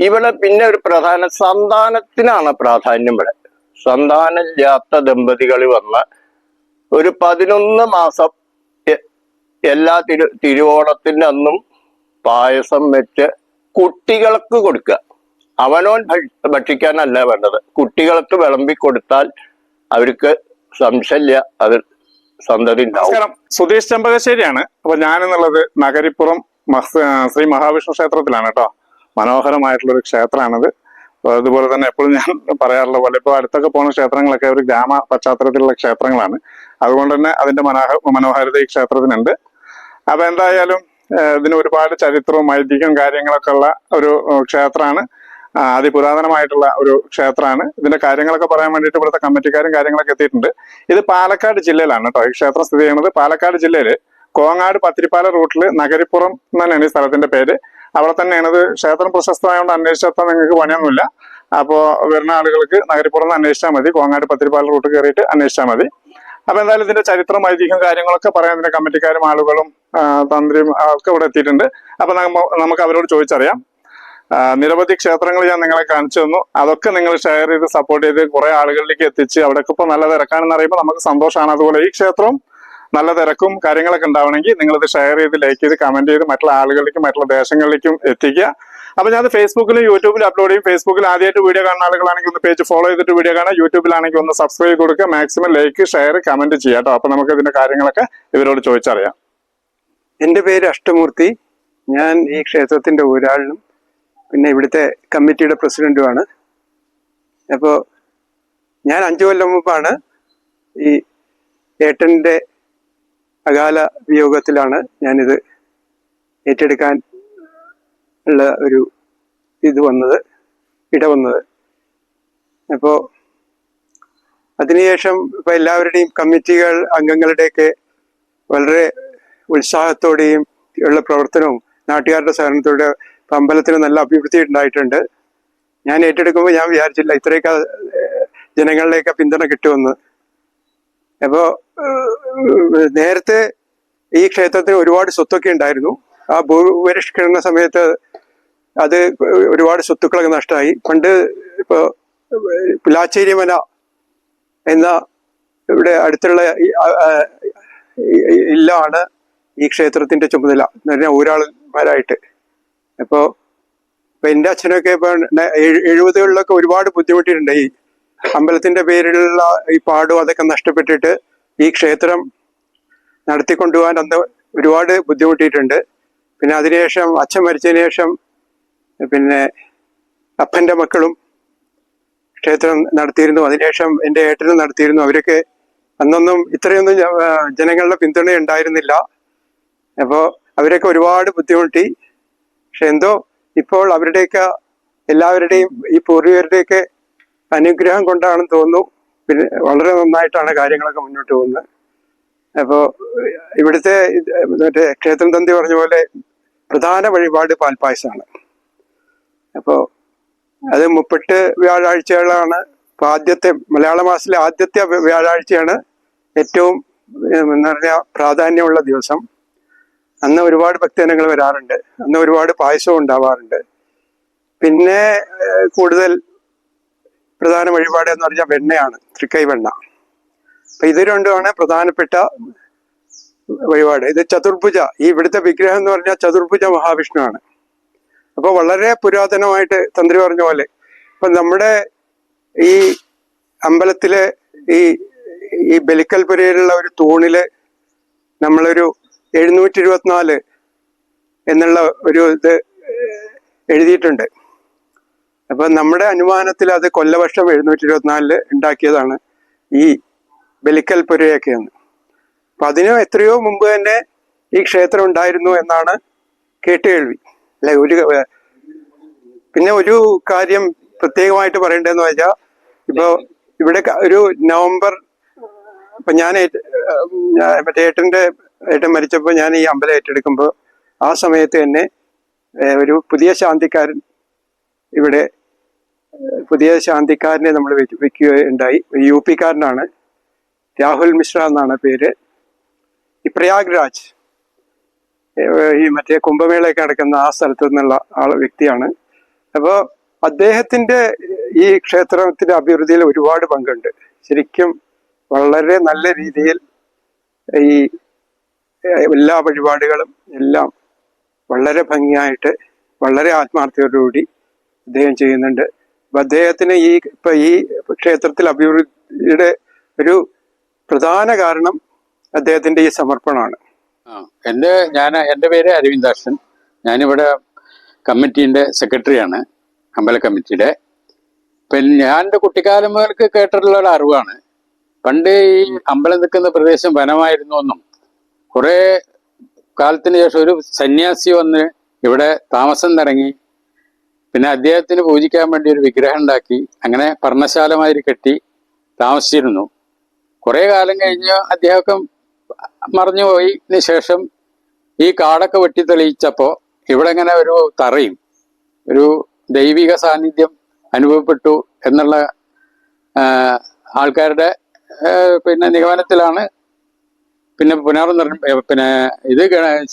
ഇവിടെ പിന്നെ ഒരു പ്രധാന സന്താനത്തിനാണ് പ്രാധാന്യം ഇവിടെ. സന്താനമില്ലാത്ത ദമ്പതികൾ വന്ന് ഒരു പതിനൊന്ന് മാസം എല്ലാ തിരു തിരുവോണത്തിന്റെ അന്നും പായസം വെച്ച് കുട്ടികൾക്ക് കൊടുക്കുക. അവനോൻ ഭക്ഷ- ഭക്ഷിക്കാനല്ല വേണ്ടത്. കുട്ടികൾക്ക് വിളമ്പി കൊടുത്താൽ അവർക്ക് സംശയമില്ല അത് സന്തതി ഉണ്ടാവും. സുധീഷ് ചെമ്പകശ്ശേരിയാണ്. അപ്പൊ ഞാനെന്നുള്ളത് നഗരിപ്പുറം ശ്രീ മഹാവിഷ്ണു ക്ഷേത്രത്തിലാണ് കേട്ടോ. മനോഹരമായിട്ടുള്ള ഒരു ക്ഷേത്രമാണിത്. അതുപോലെ തന്നെ എപ്പോഴും ഞാൻ പറയാറുള്ള പോലെ ഇപ്പോൾ അടുത്തൊക്കെ പോകുന്ന ക്ഷേത്രങ്ങളൊക്കെ ഒരു ഗ്രാമ പശ്ചാത്തലത്തിലുള്ള ക്ഷേത്രങ്ങളാണ്. അതുകൊണ്ട് തന്നെ അതിന്റെ മനോഹ മനോഹാരിത ഈ ക്ഷേത്രത്തിനുണ്ട്. അപ്പൊ എന്തായാലും ഇതിന് ഒരുപാട് ചരിത്രവും ഐതിഹ്യവും കാര്യങ്ങളൊക്കെ ഉള്ള ഒരു ക്ഷേത്രമാണ്. അതിപുരാതനമായിട്ടുള്ള ഒരു ക്ഷേത്രമാണ്. ഇതിന്റെ കാര്യങ്ങളൊക്കെ പറയാൻ വേണ്ടിയിട്ട് ഇവിടുത്തെ കമ്മിറ്റിക്കാരും കാര്യങ്ങളൊക്കെ എത്തിയിട്ടുണ്ട്. ഇത് പാലക്കാട് ജില്ലയിലാണ് കേട്ടോ ഈ ക്ഷേത്രം സ്ഥിതി ചെയ്യുന്നത്. പാലക്കാട് ജില്ലയിൽ കോങ്ങാട് പത്തിരിപ്പാല റൂട്ടിൽ നഗരിപ്പുറം എന്ന് തന്നെയാണ് ഈ സ്ഥലത്തിന്റെ പേര്. അവിടെ തന്നെയാണ് ഇത് ക്ഷേത്രം പ്രശസ്തമായതുകൊണ്ട് അന്വേഷിച്ചാൽ നിങ്ങൾക്ക് പണിയൊന്നുമില്ല. അപ്പോൾ വരുന്ന ആളുകൾക്ക് നഗരിപ്പുറം അന്വേഷിച്ചാൽ മതി. കോങ്ങാട് പത്തിരിപ്പാല റൂട്ട് കയറിയിട്ട് അന്വേഷിച്ചാൽ മതി. അപ്പൊ എന്തായാലും ഇതിന്റെ ചരിത്രം ഐതിഹ്യം കാര്യങ്ങളൊക്കെ പറയാൻ ഇതിന്റെ കമ്മിറ്റിക്കാരും ആളുകളും തന്ത്രിയും ഒക്കെ ഇവിടെ എത്തിയിട്ടുണ്ട്. അപ്പൊ നമുക്ക് അവരോട് ചോദിച്ചറിയാം. നിരവധി ക്ഷേത്രങ്ങൾ ഞാൻ നിങ്ങളെ കാണിച്ചു തന്നു. അതൊക്കെ നിങ്ങൾ ഷെയർ ചെയ്ത് സപ്പോർട്ട് ചെയ്ത് കുറെ ആളുകളിലേക്ക് എത്തിച്ച് അവിടെയൊക്കെ ഇപ്പോൾ നല്ല തിരക്കാണെന്ന് അറിയുമ്പോൾ നമുക്ക് സന്തോഷമാണ്. അതുപോലെ ഈ ക്ഷേത്രം നല്ല തിരക്കും കാര്യങ്ങളൊക്കെ ഉണ്ടാവണമെങ്കിൽ നിങ്ങൾ ഇത് ഷെയർ ചെയ്ത് ലൈക്ക് ചെയ്ത് കമന്റ് ചെയ്ത് മറ്റുള്ള ആളുകളിലേക്കും മറ്റുള്ള ദേശങ്ങളിലേക്കും എത്തിക്കുക. അപ്പൊ ഞാൻ ഫേസ്ബുക്കിലും യൂട്യൂബിലും അപ്ലോഡ് ചെയ്യും. ഫേസ്ബുക്കിൽ ആദ്യമായിട്ട് വീഡിയോ കാണുന്ന ആളുകളാണെങ്കിൽ ഒന്ന് പേജ് ഫോളോ ചെയ്തിട്ട് വീഡിയോ കാണാം യൂട്യൂബിലാണെങ്കിൽ ഒന്ന് സബ്സ്ക്രൈബ് കൊടുക്കുക. മാക്സിമം ലൈക്ക് ഷെയർ കമന്റ് ചെയ്യാം കേട്ടോ. അപ്പൊ നമുക്ക് ഇതിന്റെ കാര്യങ്ങളൊക്കെ ഇവരോട് ചോദിച്ചറിയാം. എന്റെ പേര് അഷ്ടമൂർത്തി. ഞാൻ ഈ ക്ഷേത്രത്തിന്റെ ഒരാളിനും പിന്നെ ഇവിടുത്തെ കമ്മിറ്റിയുടെ പ്രസിഡന്റുമാണ്. അപ്പോൾ ഞാൻ അഞ്ചു കൊല്ലം മുമ്പാണ് ഈ ഏട്ടന്റെ അകാല വിയോഗത്തിലാണ് ഞാനിത് ഏറ്റെടുക്കാൻ ഉള്ള ഒരു ഇത് വന്നത് ഇടവന്നത് അപ്പോൾ അതിനുശേഷം ഇപ്പം എല്ലാവരുടെയും കമ്മിറ്റികൾ അംഗങ്ങളുടെയൊക്കെ വളരെ ഉത്സാഹത്തോടെയും ഉള്ള പ്രവർത്തനവും നാട്ടുകാരുടെ സഹകരണത്തോടെ അമ്പലത്തിന് നല്ല അഭിവൃദ്ധി ഉണ്ടായിട്ടുണ്ട്. ഞാൻ ഏറ്റെടുക്കുമ്പോൾ ഞാൻ വിചാരിച്ചില്ല ഇത്രയൊക്കെ ജനങ്ങളിലേക്ക് പിന്തുണ കിട്ടുമെന്ന്. അപ്പോൾ നേരത്തെ ഈ ക്ഷേത്രത്തിന് ഒരുപാട് സ്വത്തൊക്കെ ഉണ്ടായിരുന്നു. ആ ഭൂപരിഷ്കരണ സമയത്ത് അത് ഒരുപാട് സ്വത്തുക്കളൊക്കെ നഷ്ടമായി. പണ്ട് ഇപ്പോ പുലാച്ചേരി എന്ന ഇവിടെ അടുത്തുള്ള ഇല്ലാണ് ഈ ക്ഷേത്രത്തിന്റെ ചുമതല എന്ന് പറഞ്ഞാൽ ഊരാളന്മാരായിട്ട് അപ്പോ ഇപ്പൊ എന്റെ അച്ഛനൊക്കെ ഇപ്പൊ എഴുപതുകളിലൊക്കെ ഒരുപാട് ബുദ്ധിമുട്ടിയിട്ടുണ്ട്. ഈ അമ്പലത്തിന്റെ പേരിലുള്ള ഈ പാടും അതൊക്കെ നഷ്ടപ്പെട്ടിട്ട് ഈ ക്ഷേത്രം നടത്തിക്കൊണ്ടുപോകാൻ അന്ന് ഒരുപാട് ബുദ്ധിമുട്ടിയിട്ടുണ്ട്. പിന്നെ അതിനുശേഷം അച്ഛൻ മരിച്ചതിന് ശേഷം പിന്നെ അപ്പന്റെ മക്കളും ക്ഷേത്രം നടത്തിയിരുന്നു. അതിനുശേഷം എന്റെ ഏട്ടനും നടത്തിയിരുന്നു. അവരൊക്കെ അന്നൊന്നും ഇത്രയൊന്നും ജനങ്ങളുടെ പിന്തുണ ഉണ്ടായിരുന്നില്ല. അപ്പോൾ അവരൊക്കെ ഒരുപാട് ബുദ്ധിമുട്ടി. പക്ഷെ എന്തോ ഇപ്പോൾ അവരുടെയൊക്കെ എല്ലാവരുടെയും ഈ പൂർവികരുടെയൊക്കെ അനുഗ്രഹം കൊണ്ടാണെന്ന് തോന്നുന്നു. പിന്നെ വളരെ നന്നായിട്ടാണ് കാര്യങ്ങളൊക്കെ മുന്നോട്ട് പോകുന്നത്. അപ്പോൾ ഇവിടുത്തെ മറ്റേ ക്ഷേത്രം തന്തി പറഞ്ഞ പോലെ പ്രധാന വഴിപാട് പാൽപ്പായസമാണ്. അപ്പോൾ അത് മുപ്പെട്ട് വ്യാഴാഴ്ചകളാണ് ഇപ്പൊ ആദ്യത്തെ മലയാള മാസത്തിലെ ആദ്യത്തെ വ്യാഴാഴ്ചയാണ് ഏറ്റവും എന്ന് പറഞ്ഞാൽ പ്രാധാന്യമുള്ള ദിവസം. അന്ന് ഒരുപാട് ഭക്തജനങ്ങൾ വരാറുണ്ട്. അന്ന് ഒരുപാട് പായസവും ഉണ്ടാവാറുണ്ട്. പിന്നെ കൂടുതൽ പ്രധാന വഴിപാട് എന്ന് പറഞ്ഞാൽ വെണ്ണയാണ് തൃക്കൈ വെണ്ണ. അപ്പൊ ഇത് രണ്ടുമാണ് പ്രധാനപ്പെട്ട വഴിപാട്. ഇത് ചതുർഭുജ ഈ ഇവിടുത്തെ വിഗ്രഹം എന്ന് പറഞ്ഞാൽ ചതുർഭുജ മഹാവിഷ്ണുവാണ്. അപ്പൊ വളരെ പുരാതനമായിട്ട് തന്ത്രി പറഞ്ഞ പോലെ ഇപ്പൊ നമ്മുടെ ഈ അമ്പലത്തിലെ ഈ ഈ ബലിക്കൽപുരയിലുള്ള ഒരു തൂണിൽ നമ്മളൊരു എഴുന്നൂറ്റി ഇരുപത്തിനാല് എന്നുള്ള ഒരു ഇത് എഴുതിയിട്ടുണ്ട്. അപ്പൊ നമ്മുടെ അനുമാനത്തിൽ അത് കൊല്ലവർഷം എഴുന്നൂറ്റി ഇരുപത്തിനാലിൽ ഉണ്ടാക്കിയതാണ് ഈ ബലിക്കൽപുരയൊക്കെ എന്ന് അപ്പൊ അതിന് എത്രയോ മുമ്പ് തന്നെ ഈ ക്ഷേത്രം ഉണ്ടായിരുന്നു എന്നാണ് കേട്ടുകേൾവി അല്ലെ ഒരു പിന്നെ ഒരു കാര്യം പ്രത്യേകമായിട്ട് പറയേണ്ടതെന്ന് വെച്ചാൽ ഇപ്പോ ഇവിടെ ഒരു നവംബർ ഇപ്പൊ ഞാൻ മറ്റേ ഏട്ടന്റെ ഏട്ടൻ മരിച്ചപ്പോൾ ഞാൻ ഈ അമ്പലം ഏറ്റെടുക്കുമ്പോൾ ആ സമയത്ത് തന്നെ ഒരു പുതിയ ശാന്തിക്കാരൻ ഇവിടെ പുതിയ ശാന്തിക്കാരനെ നമ്മൾ വെക്കുകയുണ്ടായി. യു പിക്കാരനാണ്. രാഹുൽ മിശ്ര എന്നാണ് പേര്. ഈ പ്രയാഗ്രാജ് രാജ് ഈ മറ്റേ കുംഭമേളയൊക്കെ നടക്കുന്ന ആ സ്ഥലത്തു നിന്നുള്ള ആൾ വ്യക്തിയാണ്. അപ്പോൾ അദ്ദേഹത്തിന്റെ ഈ ക്ഷേത്രത്തിന്റെ അഭിവൃദ്ധിയിൽ ഒരുപാട് പങ്കുണ്ട്. ശരിക്കും വളരെ നല്ല രീതിയിൽ ഈ എല്ലാ വഴിപാടുകളും എല്ലാം വളരെ ഭംഗിയായിട്ട് വളരെ ആത്മാർത്ഥതയോടുകൂടി അദ്ദേഹം ചെയ്യുന്നുണ്ട്. അദ്ദേഹത്തിന് ഈ ഇപ്പൊ ഈ ക്ഷേത്രത്തിൽ അഭിവൃദ്ധിയുടെ ഒരു പ്രധാന കാരണം അദ്ദേഹത്തിന്റെ ഈ സമർപ്പണമാണ്. എന്റെ ഞാൻ എന്റെ പേര് അരവിന്ദാക്ഷൻ. ഞാനിവിടെ കമ്മിറ്റീന്റെ സെക്രട്ടറിയാണ് അമ്പല കമ്മിറ്റിയുടെ. പിന്നെ ഞാൻ എന്റെ കുട്ടിക്കാലം മുതൽക്ക് കേട്ടിട്ടുള്ള ഒരു അറിവാണ്. പണ്ട് ഈ അമ്പലം നിൽക്കുന്ന പ്രദേശം വനമായിരുന്നു എന്നും കുറേ കാലത്തിന് ശേഷം ഒരു സന്യാസി വന്ന് ഇവിടെ താമസം തുടങ്ങി പിന്നെ അദ്ദേഹത്തിന് പൂജിക്കാൻ വേണ്ടി ഒരു വിഗ്രഹം ഉണ്ടാക്കി അങ്ങനെ പർണശാലമാതിരി കെട്ടി താമസിച്ചിരുന്നു. കുറേ കാലം കഴിഞ്ഞ് അദ്ദേഹമൊക്കെ മറഞ്ഞുപോയതിന് ശേഷം ഈ കാടൊക്കെ വെട്ടി തെളിയിച്ചപ്പോൾ ഇവിടെ ഇങ്ങനെ ഒരു തറയും ഒരു ദൈവിക സാന്നിധ്യം അനുഭവപ്പെട്ടു എന്നുള്ള ആൾക്കാരുടെ പിന്നെ നിഗമനത്തിലാണ് പിന്നെ പുനർനിർമ്മ പിന്നെ ഇത്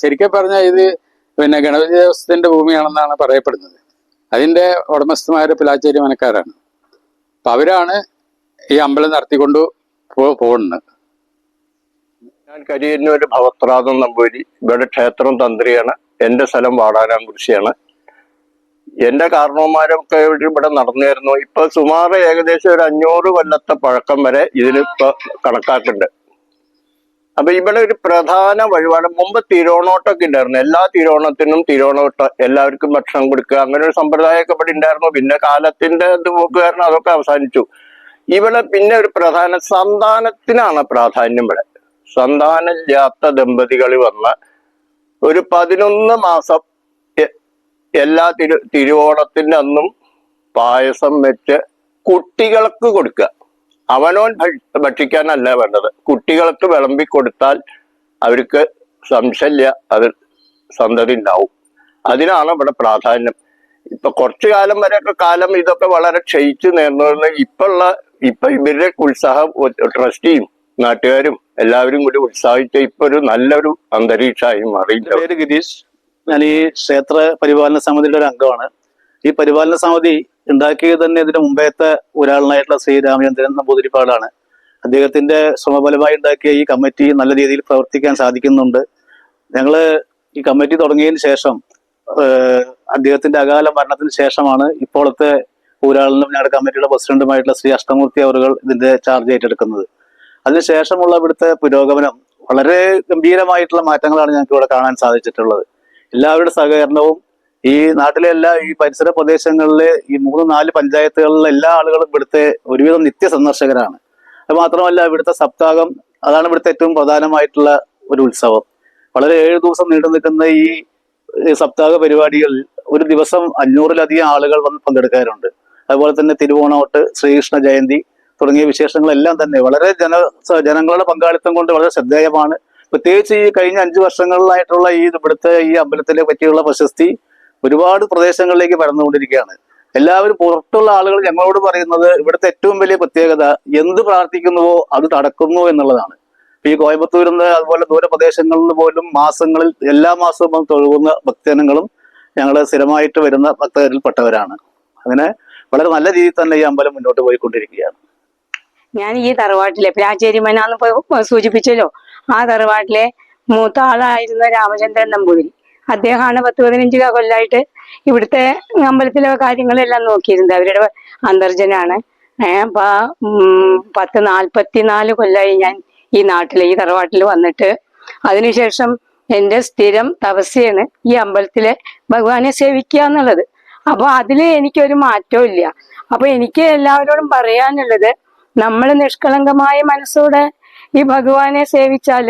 ശരിക്കും പറഞ്ഞാൽ ഇത് പിന്നെ ഗണപതി ദേവസ്ഥത്തിന്റെ ഭൂമിയാണെന്നാണ് പറയപ്പെടുന്നത്. അതിന്റെ ഉടമസ്ഥന്മാര് പിലാച്ചേരി മനക്കാരാണ്. അപ്പൊ അവരാണ് ഈ അമ്പലം നടത്തിക്കൊണ്ട് പോകുന്നത്. ഞാൻ കരിയന്നൂര് ഭവത്രാദം നമ്പൂരി ഇവിടെ ക്ഷേത്രം തന്ത്രിയാണ്. എന്റെ സ്ഥലം വാടാനാംകുറിശിയാണ് എന്റെ കാരണവന്മാരൊക്കെ ഇവിടെ നടന്നിരുന്നു. ഇപ്പൊ സുമാറ് ഏകദേശം ഒരു അഞ്ഞൂറ് കൊല്ലത്തെ പഴക്കം വരെ ഇതിനിപ്പോ കണക്കാക്കുന്നുണ്ട്. അപ്പൊ ഇവിടെ ഒരു പ്രധാന വഴിപാട് മുമ്പ് തിരുവോണോട്ടൊക്കെ ഉണ്ടായിരുന്നു. എല്ലാ തിരുവോണത്തിനും തിരുവോണോട്ട എല്ലാവർക്കും ഭക്ഷണം കൊടുക്കുക അങ്ങനെ ഒരു സമ്പ്രദായമൊക്കെ ഇവിടെ ഉണ്ടായിരുന്നു. പിന്നെ കാലത്തിന്റെ ഇത് കാരണം അതൊക്കെ അവസാനിച്ചു. ഇവിടെ പിന്നെ ഒരു പ്രധാന സന്താനത്തിനാണ് പ്രാധാന്യം ഇവിടെ. സന്താനമില്ലാത്ത ദമ്പതികൾ വന്ന ഒരു പതിനൊന്ന് മാസം എല്ലാ തിരു തിരുവോണത്തിന്റെ അന്നും പായസം വെച്ച് കുട്ടികൾക്ക് കൊടുക്കുക. അവനോൻ ഭക്ഷിക്കാനല്ല വേണ്ടത് കുട്ടികൾക്ക് വിളമ്പി കൊടുത്താൽ അവർക്ക് സംശയമില്ല അത് സന്തതി ഉണ്ടാവും. അതിനാണ് ഇവിടെ പ്രാധാന്യം. ഇപ്പൊ കുറച്ചു കാലം വരെയൊക്കെ കാലം ഇതൊക്കെ വളരെ ക്ഷയിച്ചു നേർന്നു ഇപ്പൊ ഉള്ള ഇപ്പൊ ഇവരുടെ ഉത്സാഹം ട്രസ്റ്റിയും നാട്ടുകാരും എല്ലാവരും കൂടി ഉത്സാഹിച്ച് ഇപ്പൊ ഒരു നല്ലൊരു അന്തരീക്ഷമായി മാറി. ഗിരീഷ്. ഞാൻ ഈ ക്ഷേത്ര പരിപാലന സമിതിയുടെ ഒരു അംഗമാണ്. ഈ പരിപാലന സമിതി ഉണ്ടാക്കിയത് തന്നെ ഇതിന് മുമ്പേത്തെ ഒരാളായിട്ടുള്ള ശ്രീ രാമചന്ദ്രൻ നമ്പൂതിരിപ്പാടാണ്. അദ്ദേഹത്തിന്റെ ശ്രമഫലമായി ഉണ്ടാക്കിയ ഈ കമ്മിറ്റി നല്ല രീതിയിൽ പ്രവർത്തിക്കാൻ സാധിക്കുന്നുണ്ട്. ഞങ്ങൾ ഈ കമ്മിറ്റി തുടങ്ങിയതിന് ശേഷം അദ്ദേഹത്തിന്റെ അകാല മരണത്തിന് ശേഷമാണ് ഇപ്പോഴത്തെ ഊരാളിനും ഞങ്ങളുടെ കമ്മിറ്റിയുടെ പ്രസിഡന്റുമായിട്ടുള്ള ശ്രീ അഷ്ടമൂർത്തി അവറുകൾ ഇതിന്റെ ചാർജ് ഏറ്റെടുക്കുന്നത്. അതിനുശേഷമുള്ള ഇവിടുത്തെ പുരോഗമനം വളരെ ഗംഭീരമായിട്ടുള്ള മാറ്റങ്ങളാണ് ഞങ്ങൾക്ക് ഇവിടെ കാണാൻ സാധിച്ചിട്ടുള്ളത്. എല്ലാവരുടെ സഹകരണവും ഈ നാട്ടിലെ എല്ലാ ഈ പരിസര പ്രദേശങ്ങളിലെ ഈ മൂന്ന് നാല് പഞ്ചായത്തുകളിലെ എല്ലാ ആളുകളും ഇവിടുത്തെ ഒരുവിധം നിത്യ സന്ദർശകരാണ് അത് മാത്രമല്ല ഇവിടുത്തെ സപ്താഹം അതാണ് ഇവിടുത്തെ ഏറ്റവും പ്രധാനമായിട്ടുള്ള ഒരു ഉത്സവം. വളരെ ഏഴ് ദിവസം നീണ്ടു നിൽക്കുന്ന ഈ സപ്താഹ പരിപാടികളിൽ ഒരു ദിവസം അഞ്ഞൂറിലധികം ആളുകൾ വന്ന് പങ്കെടുക്കാറുണ്ട്. അതുപോലെ തന്നെ തിരുവോണോട്ട് ശ്രീകൃഷ്ണ ജയന്തി തുടങ്ങിയ വിശേഷങ്ങളെല്ലാം തന്നെ വളരെ ജന ജനങ്ങളുടെ പങ്കാളിത്തം കൊണ്ട് വളരെ ശ്രദ്ധേയമാണ്. പ്രത്യേകിച്ച് ഈ കഴിഞ്ഞ അഞ്ചു വർഷങ്ങളിലായിട്ടുള്ള ഈ ഇവിടുത്തെ ഈ അമ്പലത്തിനെ പറ്റിയുള്ള പ്രശസ്തി ഒരുപാട് പ്രദേശങ്ങളിലേക്ക് പരന്നുകൊണ്ടിരിക്കുകയാണ്. എല്ലാവരും പുറത്തുള്ള ആളുകൾ ഞങ്ങളോട് പറയുന്നത് ഇവിടുത്തെ ഏറ്റവും വലിയ പ്രത്യേകത എന്ത് പ്രാർത്ഥിക്കുന്നുവോ അത് നടക്കുന്നു എന്നുള്ളതാണ്. ഈ കോയമ്പത്തൂരിൽ നിന്ന് അതുപോലെ ദൂരപ്രദേശങ്ങളിൽ പോലും മാസങ്ങളിൽ എല്ലാ മാസവും തൊഴുകുന്ന ഭക്തജനങ്ങളും ഞങ്ങൾ സ്ഥിരമായിട്ട് വരുന്ന ഭക്തരിൽപ്പെട്ടവരാണ്. അങ്ങനെ വളരെ നല്ല രീതിയിൽ തന്നെ ഈ അമ്പലം മുന്നോട്ട് പോയിക്കൊണ്ടിരിക്കുകയാണ്. ഞാൻ ഈ തറവാട്ടിലെ പ്രാചേരി മനാന്ന് സൂചിപ്പിച്ചല്ലോ ആ തറവാട്ടിലെ മൂത്ത ആളായിരുന്ന രാമചന്ദ്രൻ നമ്പൂതിരി. അദ്ദേഹമാണ് പത്ത് പതിനഞ്ച് കൊല്ലായിട്ട് ഇവിടുത്തെ അമ്പലത്തിലെ കാര്യങ്ങളെല്ലാം നോക്കിയിരുന്നത്. അവരുടെ അന്തർജനാണ്. അപ്പൊ പത്ത് നാൽപ്പത്തിനാല് കൊല്ലായി ഞാൻ ഈ നാട്ടിൽ ഈ തറവാട്ടിൽ വന്നിട്ട്. അതിനുശേഷം എന്റെ സ്ഥിരം തപസ്യാണ് ഈ അമ്പലത്തിലെ ഭഗവാനെ സേവിക്കുക എന്നുള്ളത്. അപ്പൊ അതിൽ എനിക്കൊരു മാറ്റവും ഇല്ല. അപ്പൊ എനിക്ക് എല്ലാവരോടും പറയാനുള്ളത് നമ്മൾ നിഷ്കളങ്കമായ മനസ്സോടെ ഈ ഭഗവാനെ സേവിച്ചാൽ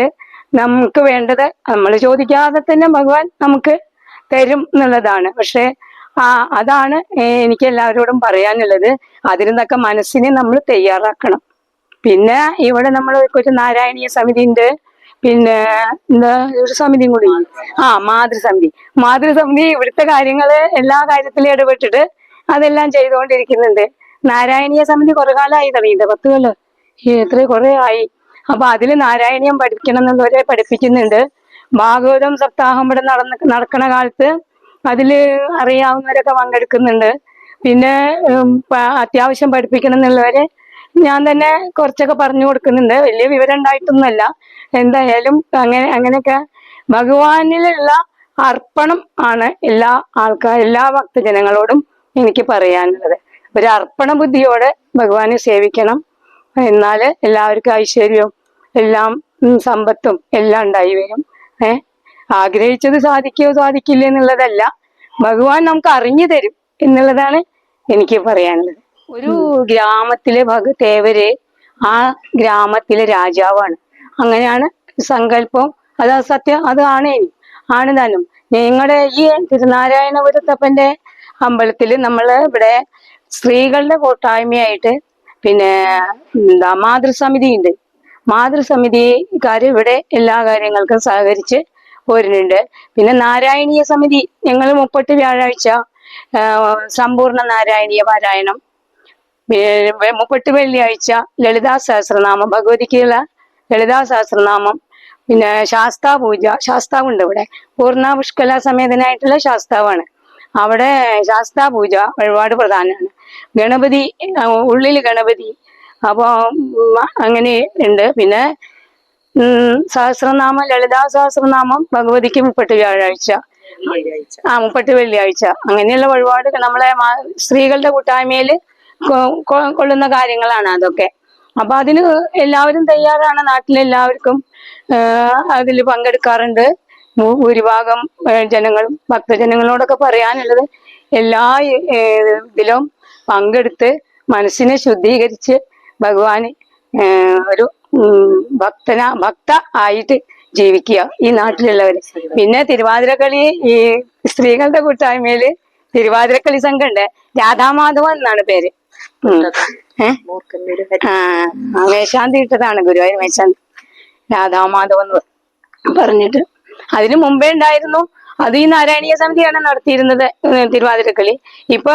നമുക്ക് വേണ്ടത് നമ്മൾ ചോദിക്കാതെ തന്നെ ഭഗവാൻ നമുക്ക് തരും എന്നുള്ളതാണ്. പക്ഷെ ആ അതാണ് എനിക്ക് എല്ലാവരോടും പറയാനുള്ളത്. അതിനൊക്കെ മനസ്സിനെ നമ്മൾ തയ്യാറാക്കണം. പിന്നെ ഇവിടെ നമ്മൾ ഒരു നാരായണീയ സമിതി ഉണ്ട് പിന്നെ എന്താ ഒരു സമിതിയും കൂടി. ആ മാതൃസമിതി. മാതൃസമിതി ഇവിടുത്തെ കാര്യങ്ങൾ എല്ലാ കാര്യത്തിലും ഇടപെട്ടിട്ട് അതെല്ലാം ചെയ്തുകൊണ്ടിരിക്കുന്നുണ്ട്. നാരായണീയ സമിതി കുറെ കാലമായി തുടങ്ങിയിട്ട് പത്ത് കൊല്ലം. എത്ര കുറെ ആയി. അപ്പൊ അതിൽ നാരായണീയം പഠിക്കണം എന്നുള്ളവരെ പഠിപ്പിക്കുന്നുണ്ട്. ഭാഗവതം സപ്താഹം ഇവിടെ നടന്ന നടക്കണ കാലത്ത് അതിൽ അറിയാവുന്നവരൊക്കെ പങ്കെടുക്കുന്നുണ്ട്. പിന്നെ അത്യാവശ്യം പഠിപ്പിക്കണം എന്നുള്ളവരെ ഞാൻ തന്നെ കുറച്ചൊക്കെ പറഞ്ഞു കൊടുക്കുന്നുണ്ട്. വലിയ വിവരം ഉണ്ടായിട്ടൊന്നുമല്ല എന്തായാലും അങ്ങനെ അങ്ങനെയൊക്കെ ഭഗവാനിലുള്ള അർപ്പണം ആണ് എല്ലാ ആൾക്കാർ എല്ലാ ഭക്തജനങ്ങളോടും എനിക്ക് പറയാനുള്ളത്. ഒരു അർപ്പണ ബുദ്ധിയോടെ ഭഗവാനെ സേവിക്കണം. എന്നാൽ എല്ലാവർക്കും ഐശ്വര്യവും എല്ലാം സമ്പത്തും എല്ലാം ഉണ്ടായി വരും. ഏ? ആഗ്രഹിച്ചത് സാധിക്കുകയോ സാധിക്കില്ല എന്നുള്ളതല്ല. ഭഗവാൻ നമുക്ക് അറിഞ്ഞു തരും എന്നുള്ളതാണ് എനിക്ക് പറയാനുള്ളത്. ഒരു ഗ്രാമത്തിലെ ഭഗ തേവര് ആ ഗ്രാമത്തിലെ രാജാവാണ്. അങ്ങനെയാണ് സങ്കല്പം അത് സത്യം അതാണ് ആണ് താനും. ഞങ്ങളുടെ ഈ തിരുനാരായണപുരത്തപ്പന്റെ അമ്പലത്തിൽ നമ്മൾ ഇവിടെ സ്ത്രീകളുടെ കൂട്ടായ്മയായിട്ട് പിന്നെ എന്താ മാതൃസമിതി ഉണ്ട് മാതൃസമിതിക്കാർ ഇവിടെ എല്ലാ കാര്യങ്ങൾക്കും സഹകരിച്ച് പോരുന്നുണ്ട്. പിന്നെ നാരായണീയ സമിതി ഞങ്ങൾ മുപ്പട്ട് വ്യാഴാഴ്ച സമ്പൂർണ നാരായണീയ പാരായണം മുപ്പട്ട് വെള്ളിയാഴ്ച ലളിതാ സഹസ്രനാമം ഭഗവതിക്കുള്ള ലളിതാ സഹസ്രനാമം പിന്നെ ശാസ്താ പൂജ ശാസ്താവുണ്ട് ഇവിടെ. പൂർണ പുഷ്കല സമേതനായിട്ടുള്ള ശാസ്താവാണ്. അവിടെ ശാസ്താ പൂജ ഒരുപാട് പ്രധാനമാണ്. ഗണപതി ഉള്ളിൽ ഗണപതി അപ്പോൾ അങ്ങനെ ഉണ്ട്. പിന്നെ സഹസ്രനാമം ലളിതാ സഹസ്രനാമം ഭഗവതിക്ക് മുപ്പട്ട് വ്യാഴാഴ്ച. ആ മുപ്പട്ട് വെള്ളിയാഴ്ച. അങ്ങനെയുള്ള വഴിപാട് നമ്മളെ സ്ത്രീകളുടെ കൂട്ടായ്മയിൽ കൊള്ളുന്ന കാര്യങ്ങളാണ് അതൊക്കെ. അപ്പൊ അതിന് എല്ലാവരും തയ്യാറാണ്. നാട്ടിലെല്ലാവർക്കും അതിൽ പങ്കെടുക്കാറുണ്ട്. ഭൂരിഭാഗം ജനങ്ങളും ഭക്തജനങ്ങളോടൊക്കെ പറയാനുള്ളത് എല്ലാ ഇതിലും പങ്കെടുത്ത് മനസ്സിനെ ശുദ്ധീകരിച്ച് ഭഗവാന് ഒരു ഭക്തന ഭക്ത ആയിട്ട് ജീവിക്കുക ഈ നാട്ടിലുള്ളവർ പിന്നെ തിരുവാതിരക്കളി ഈ സ്ത്രീകളുടെ കൂട്ടായ്മയിൽ തിരുവാതിരക്കളി ഉണ്ട്. രാധാമാധവൻ എന്നാണ് പേര്. മേശാന്തി ഇട്ടതാണ് ഗുരുവായൂർ മേശാന്തി രാധാമാധവൻ എന്ന് പറഞ്ഞിട്ട്. അതിനു മുമ്പേ ഉണ്ടായിരുന്നു അത് ഈ നാരായണീയ സമിതിയാണ് നടത്തിയിരുന്നത് തിരുവാതിരക്കളി. ഇപ്പൊ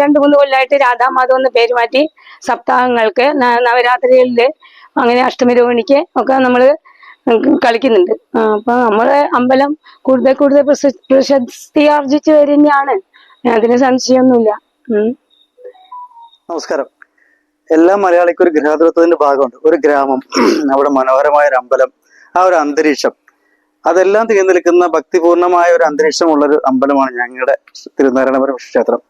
രണ്ടു മൂന്ന് കൊല്ലമായിട്ട് രാധാമാധവ് എന്ന് പേര് മാറ്റി സപ്താഹങ്ങൾക്ക് നവരാത്രികളിൽ അങ്ങനെ അഷ്ടമി രോഹിണിക്ക് ഒക്കെ നമ്മൾ കളിക്കുന്നുണ്ട്. അപ്പൊ നമ്മളെ അമ്പലം കൂടുതൽ കൂടുതൽ പ്രശ- പ്രശസ്തി ആർജിച്ചു വരുന്നതാണ് അതിന് സംശയമൊന്നുമില്ല. നമസ്കാരം. എല്ലാ മലയാളിക്കും ഒരു ഗൃഹാതുരത്വത്തിന്റെ ഭാഗമുണ്ട്. ഒരു ഗ്രാമം അവിടെ മനോഹരമായ ഒരു അമ്പലം ആ ഒരു അന്തരീക്ഷം. അതെല്ലാം തീർന്നു നിൽക്കുന്ന ഭക്തിപൂർണമായ ഒരു അന്തരീക്ഷമുള്ള ഒരു അമ്പലമാണ് ഞങ്ങളുടെ തിരുനാരായണപുരം ക്ഷേത്രം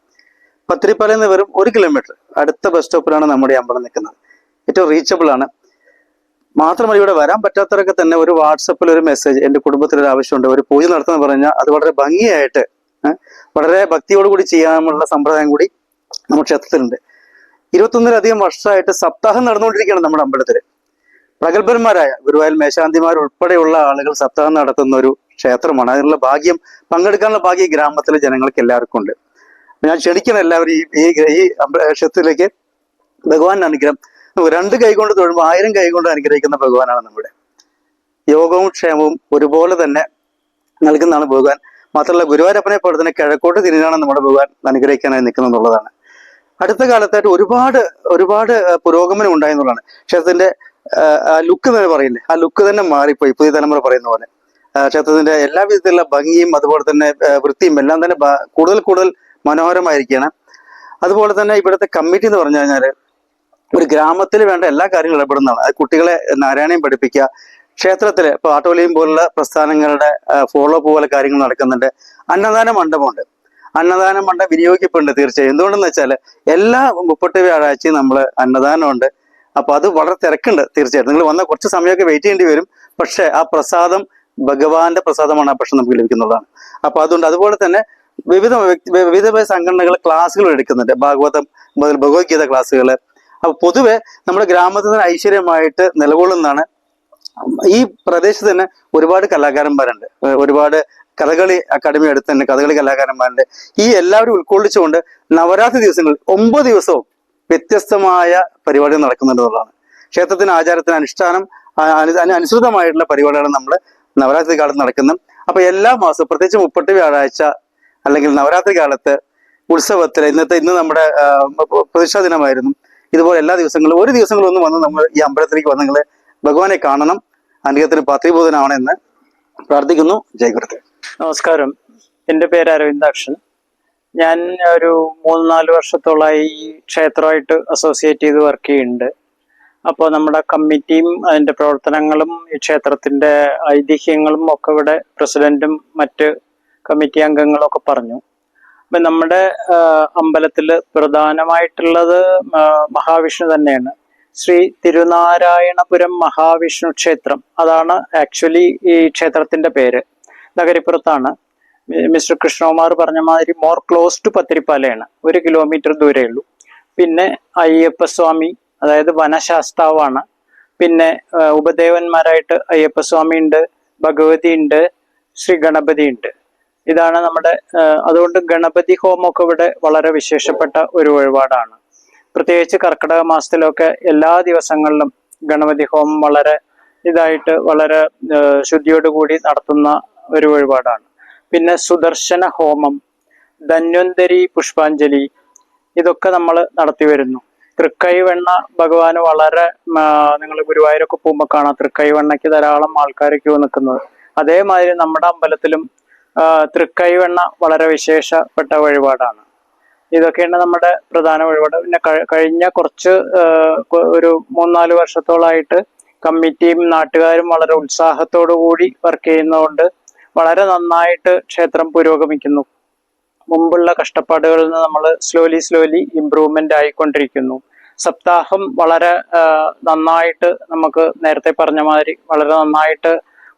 പത്തിരിപ്പാലയിൽ നിന്ന് വെറും ഒരു കിലോമീറ്റർ അടുത്ത ബസ് സ്റ്റോപ്പിലാണ് നമ്മുടെ അമ്പലം നിൽക്കുന്നത്. ഏറ്റവും റീച്ചബിൾ ആണ്. മാത്രമല്ല ഇവിടെ വരാൻ പറ്റാത്തവരൊക്കെ തന്നെ ഒരു വാട്സപ്പിൽ ഒരു മെസ്സേജ് എന്റെ കുടുംബത്തിൽ ഒരു ആവശ്യമുണ്ട്. ഒരു പൂജ നടത്തുന്ന പറഞ്ഞാൽ അത് വളരെ ഭംഗിയായിട്ട് വളരെ ഭക്തിയോടുകൂടി ചെയ്യാനുള്ള സമ്പ്രദായം കൂടി നമ്മുടെ ക്ഷേത്രത്തിലുണ്ട്. ഇരുപത്തൊന്നിലധികം വർഷമായിട്ട് സപ്താഹം നടന്നുകൊണ്ടിരിക്കുകയാണ് നമ്മുടെ അമ്പലത്തിൽ പ്രഗത്ഭന്മാരായ ഗുരുവായൂർ മേശാന്തിമാർ ഉൾപ്പെടെയുള്ള ആളുകൾ സപ്താഹം നടത്തുന്ന ഒരു ക്ഷേത്രമാണ്. അതിനുള്ള ഭാഗ്യം പങ്കെടുക്കാനുള്ള ഭാഗ്യം ഗ്രാമത്തിലെ ജനങ്ങൾക്ക് എല്ലാവർക്കും ഉണ്ട്. ഞാൻ ക്ഷണിക്കണം എല്ലാവരും ഈ ഈ ക്ഷേത്രത്തിലേക്ക് ഭഗവാന്റെ അനുഗ്രഹം. രണ്ട് കൈ കൊണ്ട് തൊഴുമ്പോൾ ആയിരം കൈ കൊണ്ട് അനുഗ്രഹിക്കുന്ന ഭഗവാനാണ് നമ്മുടെ. യോഗവും ക്ഷേമവും ഒരുപോലെ തന്നെ നൽകുന്നതാണ് ഭഗവാൻ. മാത്രമല്ല ഗുരുവായൂരപ്പനെ പോലെ തന്നെ കിഴക്കോട്ട് തിരിഞ്ഞാണ് നമ്മുടെ ഭഗവാൻ അനുഗ്രഹിക്കാനായി നിൽക്കുന്നുള്ളതാണ് അടുത്ത കാലത്തായിട്ട് ഒരുപാട് ഒരുപാട് പുരോഗമനം ഉണ്ടായെന്നുള്ളതാണ് ക്ഷേത്രത്തിന്റെ ലുക്ക് തന്നെ പറയില്ലേ ആ ലുക്ക് തന്നെ മാറിപ്പോയി പുതിയ തലമുറ പറയുന്ന പോലെ. ക്ഷേത്രത്തിന്റെ എല്ലാ വിധത്തിലുള്ള ഭംഗിയും അതുപോലെ തന്നെ വൃത്തിയും എല്ലാം തന്നെ കൂടുതൽ കൂടുതൽ മനോഹരമായിരിക്കുകയാണ്. അതുപോലെ തന്നെ ഇവിടുത്തെ കമ്മിറ്റി എന്ന് പറഞ്ഞു കഴിഞ്ഞാൽ ഒരു ഗ്രാമത്തിൽ വേണ്ട എല്ലാ കാര്യങ്ങളും ഇടപെടുന്നതാണ്. അത് കുട്ടികളെ നാരായണയും പഠിപ്പിക്കുക ക്ഷേത്രത്തിൽ ഇപ്പൊ ആട്ടോലിയും പോലുള്ള പ്രസ്ഥാനങ്ങളുടെ ഫോളോ പോലെ കാര്യങ്ങൾ നടക്കുന്നുണ്ട്. അന്നദാന മണ്ഡപമുണ്ട്. അന്നദാന മണ്ഡപം വിനിയോഗിക്കപ്പെടുന്നുണ്ട് തീർച്ചയായും. എന്തുകൊണ്ടെന്ന് വെച്ചാൽ എല്ലാ മുപ്പത്തി വ്യാഴാഴ്ചയും നമ്മൾ അന്നദാനമുണ്ട്. അപ്പൊ അത് വളരെ തിരക്കുണ്ട് തീർച്ചയായിട്ടും. നിങ്ങൾ വന്ന കുറച്ച് സമയമൊക്കെ വെയിറ്റ് ചെയ്യേണ്ടി വരും. പക്ഷേ ആ പ്രസാദം ഭഗവാന്റെ പ്രസാദമാണ് ആ ഭക്ഷണം നമുക്ക് ലഭിക്കുന്നുള്ളതാണ് അപ്പൊ അതുകൊണ്ട് അതുപോലെ തന്നെ വിവിധ വിവിധ സംഘടനകൾ ക്ലാസ്സുകൾ എടുക്കുന്നുണ്ട്. ഭാഗവതം മുതൽ ഭഗവത്ഗീത ക്ലാസ്സുകൾ. അപ്പൊ പൊതുവെ നമ്മുടെ ഗ്രാമത്തിൽ നിന്ന് ഐശ്വര്യമായിട്ട് നിലകൊള്ളുന്നതാണ്. ഈ പ്രദേശത്ത് തന്നെ ഒരുപാട് കലാകാരന്മാരുണ്ട്. ഒരുപാട് കഥകളി അക്കാദമി അടുത്ത് തന്നെ കഥകളി കലാകാരന്മാരുണ്ട്. ഈ എല്ലാവരും ഉൾക്കൊള്ളിച്ചുകൊണ്ട് നവരാത്രി ദിവസങ്ങളിൽ ഒമ്പത് ദിവസവും വ്യത്യസ്തമായ പരിപാടികൾ നടക്കുന്നുണ്ടെന്നുള്ളതാണ് ക്ഷേത്രത്തിന് ആചാരത്തിന് അനുഷ്ഠാനം അനു- അനുസൃതമായിട്ടുള്ള പരിപാടികളാണ് നമ്മൾ നവരാത്രി കാലത്ത് നടക്കുന്നത്. അപ്പൊ എല്ലാ മാസവും പ്രത്യേകിച്ച് മുപ്പത്തി വ്യാഴാഴ്ച അല്ലെങ്കിൽ നവരാത്രി കാലത്ത് ഉത്സവത്തിൽ ഇന്നത്തെ ഇന്ന് നമ്മുടെ പ്രതിഷ്ഠാ ദിനമായിരുന്നു. ഇതുപോലെ എല്ലാ ദിവസങ്ങളും ഒരു ദിവസങ്ങളൊന്നും വന്ന് നമ്മൾ ഈ അമ്പലത്തിലേക്ക് വന്ന് നിങ്ങൾ ഭഗവാനെ കാണണം അനുഗ്രഹത്തിന് പാത്രീഭൂതനാവണമെന്ന് പ്രാർത്ഥിക്കുന്നു. ജയ് ഗുരുദേവ്. നമസ്കാരം. എന്റെ പേര് അരവിന്ദാക്ഷൻ. ഞാൻ ഒരു മൂന്ന് നാല് വർഷത്തോളമായി ഈ ക്ഷേത്രമായിട്ട് അസോസിയേറ്റ് ചെയ്ത് വർക്ക് ചെയ്യുന്നുണ്ട്. അപ്പോൾ നമ്മുടെ കമ്മിറ്റിയും അതിന്റെ പ്രവർത്തനങ്ങളും ഈ ക്ഷേത്രത്തിന്റെ ഐതിഹ്യങ്ങളും ഒക്കെ ഇവിടെ പ്രസിഡന്റും മറ്റ് കമ്മിറ്റി അംഗങ്ങളും ഒക്കെ പറഞ്ഞു. അപ്പം നമ്മുടെ അമ്പലത്തിൽ പ്രധാനമായിട്ടുള്ളത് മഹാവിഷ്ണു തന്നെയാണ്. ശ്രീ തിരുനാരായണപുരം മഹാവിഷ്ണു ക്ഷേത്രം അതാണ് ആക്ച്വലി ഈ ക്ഷേത്രത്തിന്റെ പേര്. നഗരിപ്പുറത്താണ്. മിസ്റ്റർ കൃഷ്ണകുമാർ പറഞ്ഞ മാതിരി മോർ ക്ലോസ് ടു പത്തിരിപ്പാലയാണ്. ഒരു കിലോമീറ്റർ ദൂരേ ഉള്ളൂ. പിന്നെ അയ്യപ്പസ്വാമി അതായത് വനശാസ്താവാണ്. പിന്നെ ഉപദേവന്മാരായിട്ട് അയ്യപ്പസ്വാമി ഉണ്ട് ഭഗവതി ഉണ്ട് ശ്രീ ഗണപതി ഉണ്ട്. ഇതാണ് നമ്മുടെ അതുകൊണ്ട് ഗണപതി ഹോമമൊക്കെ ഇവിടെ വളരെ വിശേഷപ്പെട്ട ഒരു വഴിപാടാണ്. പ്രത്യേകിച്ച് കർക്കിടക മാസത്തിലൊക്കെ എല്ലാ ദിവസങ്ങളിലും ഗണപതി ഹോമം വളരെ ഇതായിട്ട് വളരെ ശുദ്ധിയോടുകൂടി നടത്തുന്ന ഒരു വഴിപാടാണ്. പിന്നെ സുദർശന ഹോമം ധന്വന്തരി പുഷ്പാഞ്ജലി ഇതൊക്കെ നമ്മൾ നടത്തി വരുന്നു. തൃക്കൈവെണ്ണ ഭഗവാന് വളരെ നിങ്ങൾ ഗുരുവായൂരൊക്കെ പോകുമ്പോൾ കാണാം. തൃക്കൈവെണ്ണയ്ക്ക് ധാരാളം ആൾക്കാർ ക്യൂ നിൽക്കുന്നത്. അതേമാതിരി നമ്മുടെ അമ്പലത്തിലും തൃക്കൈവെണ്ണ വളരെ വിശേഷപ്പെട്ട വഴിപാടാണ്. ഇതൊക്കെയാണ് നമ്മുടെ പ്രധാന വഴിപാട്. പിന്നെ കഴിഞ്ഞ കുറച്ച് ഒരു മൂന്നാൽ വർഷത്തോളായിട്ട് കമ്മിറ്റിയും നാട്ടുകാരും വളരെ ഉത്സാഹത്തോടു കൂടി വർക്ക് ചെയ്യുന്നതുകൊണ്ട് വളരെ നന്നായിട്ട് ക്ഷേത്രം പുരോഗമിക്കുന്നു. മുമ്പുള്ള കഷ്ടപ്പാടുകളിൽ നിന്ന് നമ്മൾ സ്ലോലി സ്ലോലി ഇമ്പ്രൂവ്മെന്റ് ആയിക്കൊണ്ടിരിക്കുന്നു. സപ്താഹം വളരെ നന്നായിട്ട് നമുക്ക് നേരത്തെ പറഞ്ഞ മാതിരി വളരെ നന്നായിട്ട്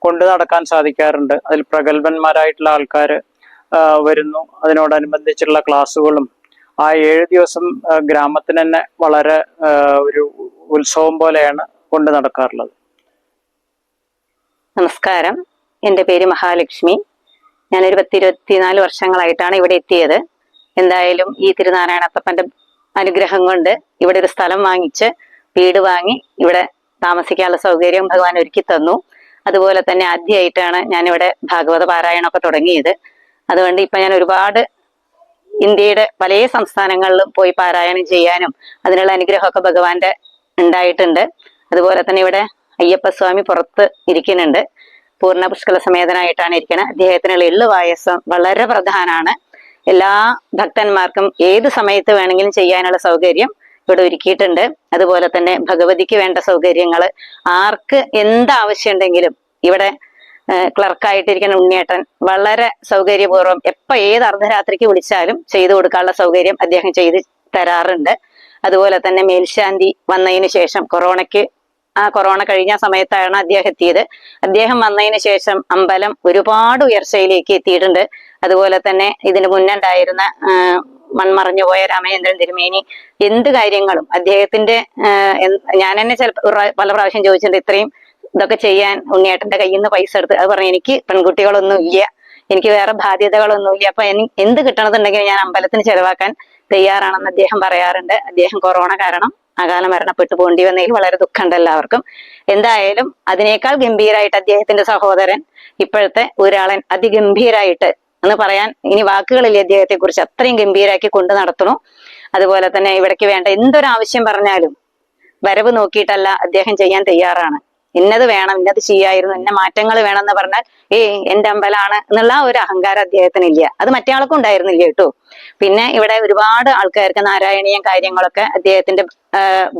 കൊണ്ടു നടക്കാൻ സാധിക്കാറുണ്ട്. അതിൽ പ്രഗത്ഭന്മാരായിട്ടുള്ള ആൾക്കാർ വരുന്നു. അതിനോടനുബന്ധിച്ചുള്ള ക്ലാസ്സുകളും. ആ ഏഴ് ദിവസം ഗ്രാമത്തിന് തന്നെ വളരെ ഒരു ഉത്സവം പോലെയാണ് കൊണ്ടു നടക്കാറുള്ളത്. നമസ്കാരം. എന്റെ പേര് മഹാലക്ഷ്മി. ഞാനൊരു പത്തിരുപത്തിനാല് വർഷങ്ങളായിട്ടാണ് ഇവിടെ എത്തിയത്. എന്തായാലും ഈ തിരുനാരായണത്തപ്പന്റെ അനുഗ്രഹം കൊണ്ട് ഇവിടെ ഒരു സ്ഥലം വാങ്ങിച്ച് വീട് വാങ്ങി ഇവിടെ താമസിക്കാനുള്ള സൗകര്യം ഭഗവാൻ ഒരുക്കി തന്നു. അതുപോലെ തന്നെ ആദ്യമായിട്ടാണ് ഞാനിവിടെ ഭാഗവത പാരായണമൊക്കെ തുടങ്ങിയത്. അതുകൊണ്ട് ഇപ്പം ഞാൻ ഒരുപാട് ഇന്ത്യയുടെ പല സംസ്ഥാനങ്ങളിലും പോയി പാരായണം ചെയ്യാനും അതിനുള്ള അനുഗ്രഹമൊക്കെ ഭഗവാന്റെ ഉണ്ടായിട്ടുണ്ട്. അതുപോലെ തന്നെ ഇവിടെ അയ്യപ്പസ്വാമി പുറത്ത് ഇരിക്കുന്നുണ്ട്. പൂർണ പുഷ്കല സമേതനായിട്ടാണ് ഇരിക്കുന്നത് അദ്ദേഹത്തിനുള്ള എള്ളു പായസം വളരെ പ്രധാനമാണ് എല്ലാ ഭക്തന്മാർക്കും ഏത് സമയത്ത് വേണമെങ്കിലും ചെയ്യാനുള്ള സൗകര്യം ഇവിടെ ഒരുക്കിയിട്ടുണ്ട്. അതുപോലെ തന്നെ ഭഗവതിക്ക് വേണ്ട സൗകര്യങ്ങൾ ആർക്ക് എന്താവശ്യമുണ്ടെങ്കിലും ഇവിടെ ക്ലർക്കായിട്ടിരിക്കുന്ന ഉണ്ണിയേട്ടൻ വളരെ സൗകര്യപൂർവം എപ്പോൾ ഏത് അർദ്ധരാത്രിക്ക് വിളിച്ചാലും ചെയ്തു കൊടുക്കാനുള്ള സൗകര്യം അദ്ദേഹം ചെയ്ത് തരാറുണ്ട്. അതുപോലെ തന്നെ മേൽശാന്തി വന്നതിന് ശേഷം കൊറോണയ്ക്ക് കൊറോണ കഴിഞ്ഞ സമയത്താണ് അദ്ദേഹം എത്തിയത്. അദ്ദേഹം വന്നതിന് ശേഷം അമ്പലം ഒരുപാട് ഉയർച്ചയിലേക്ക് എത്തിയിട്ടുണ്ട്. അതുപോലെ തന്നെ ഇതിന് മുന്നുണ്ടായിരുന്ന ആ, മൺമറഞ്ഞു പോയ രാമചന്ദ്രൻ തിരുമേനി എന്ത് കാര്യങ്ങളും അദ്ദേഹത്തിന്റെ ഞാൻ തന്നെ ചില പല പ്രാവശ്യം ചോദിച്ചിട്ടുണ്ട് ഇത്രയും ഇതൊക്കെ ചെയ്യാൻ ഉണ്ണിയേട്ടന്റെ കയ്യിൽ നിന്ന് പൈസ എടുത്ത്. അത് പറഞ്ഞു എനിക്ക് പെൺകുട്ടികളൊന്നും ഇല്ല എനിക്ക് വേറെ ബാധ്യതകളൊന്നും ഇല്ല അപ്പൊ എനി എന്ത് കിട്ടണമെന്നുണ്ടെങ്കിൽ ഞാൻ അമ്പലത്തിന് ചെലവാക്കാൻ തയ്യാറാണെന്ന് അദ്ദേഹം പറയാറുണ്ട്. അദ്ദേഹം കൊറോണ കാരണം അകാല മരണപ്പെട്ടു പോണ്ടി വന്നതിൽ വളരെ ദുഃഖമുണ്ട് എല്ലാവർക്കും. എന്തായാലും അതിനേക്കാൾ ഗംഭീരായിട്ട് അദ്ദേഹത്തിന്റെ സഹോദരൻ ഇപ്പോഴത്തെ ഒരാളൻ അതിഗംഭീരായിട്ട് എന്ന് പറയാൻ ഇനി വാക്കുകളില്ല അദ്ദേഹത്തെ കുറിച്ച് അത്രയും ഗംഭീരാക്കി കൊണ്ടു നടത്തണു അതുപോലെ തന്നെ ഇവിടേക്ക് വേണ്ട എന്തൊരാവശ്യം പറഞ്ഞാലും വരവ് നോക്കിയിട്ടല്ല അദ്ദേഹം ചെയ്യാൻ തയ്യാറാണ്. ഇന്നത് വേണം ഇന്നത് ചെയ്യായിരുന്നു ഇന്ന മാറ്റങ്ങൾ വേണം എന്ന് പറഞ്ഞാൽ ഏയ് എന്റെ അമ്പലാണ് എന്നുള്ള ഒരു അഹങ്കാരം അദ്ദേഹത്തിനില്ല. അത് മറ്റേ ആൾക്കും ഉണ്ടായിരുന്നില്ല കേട്ടോ. പിന്നെ ഇവിടെ ഒരുപാട് ആൾക്കാർക്ക് നാരായണീയം കാര്യങ്ങളൊക്കെ അദ്ദേഹത്തിന്റെ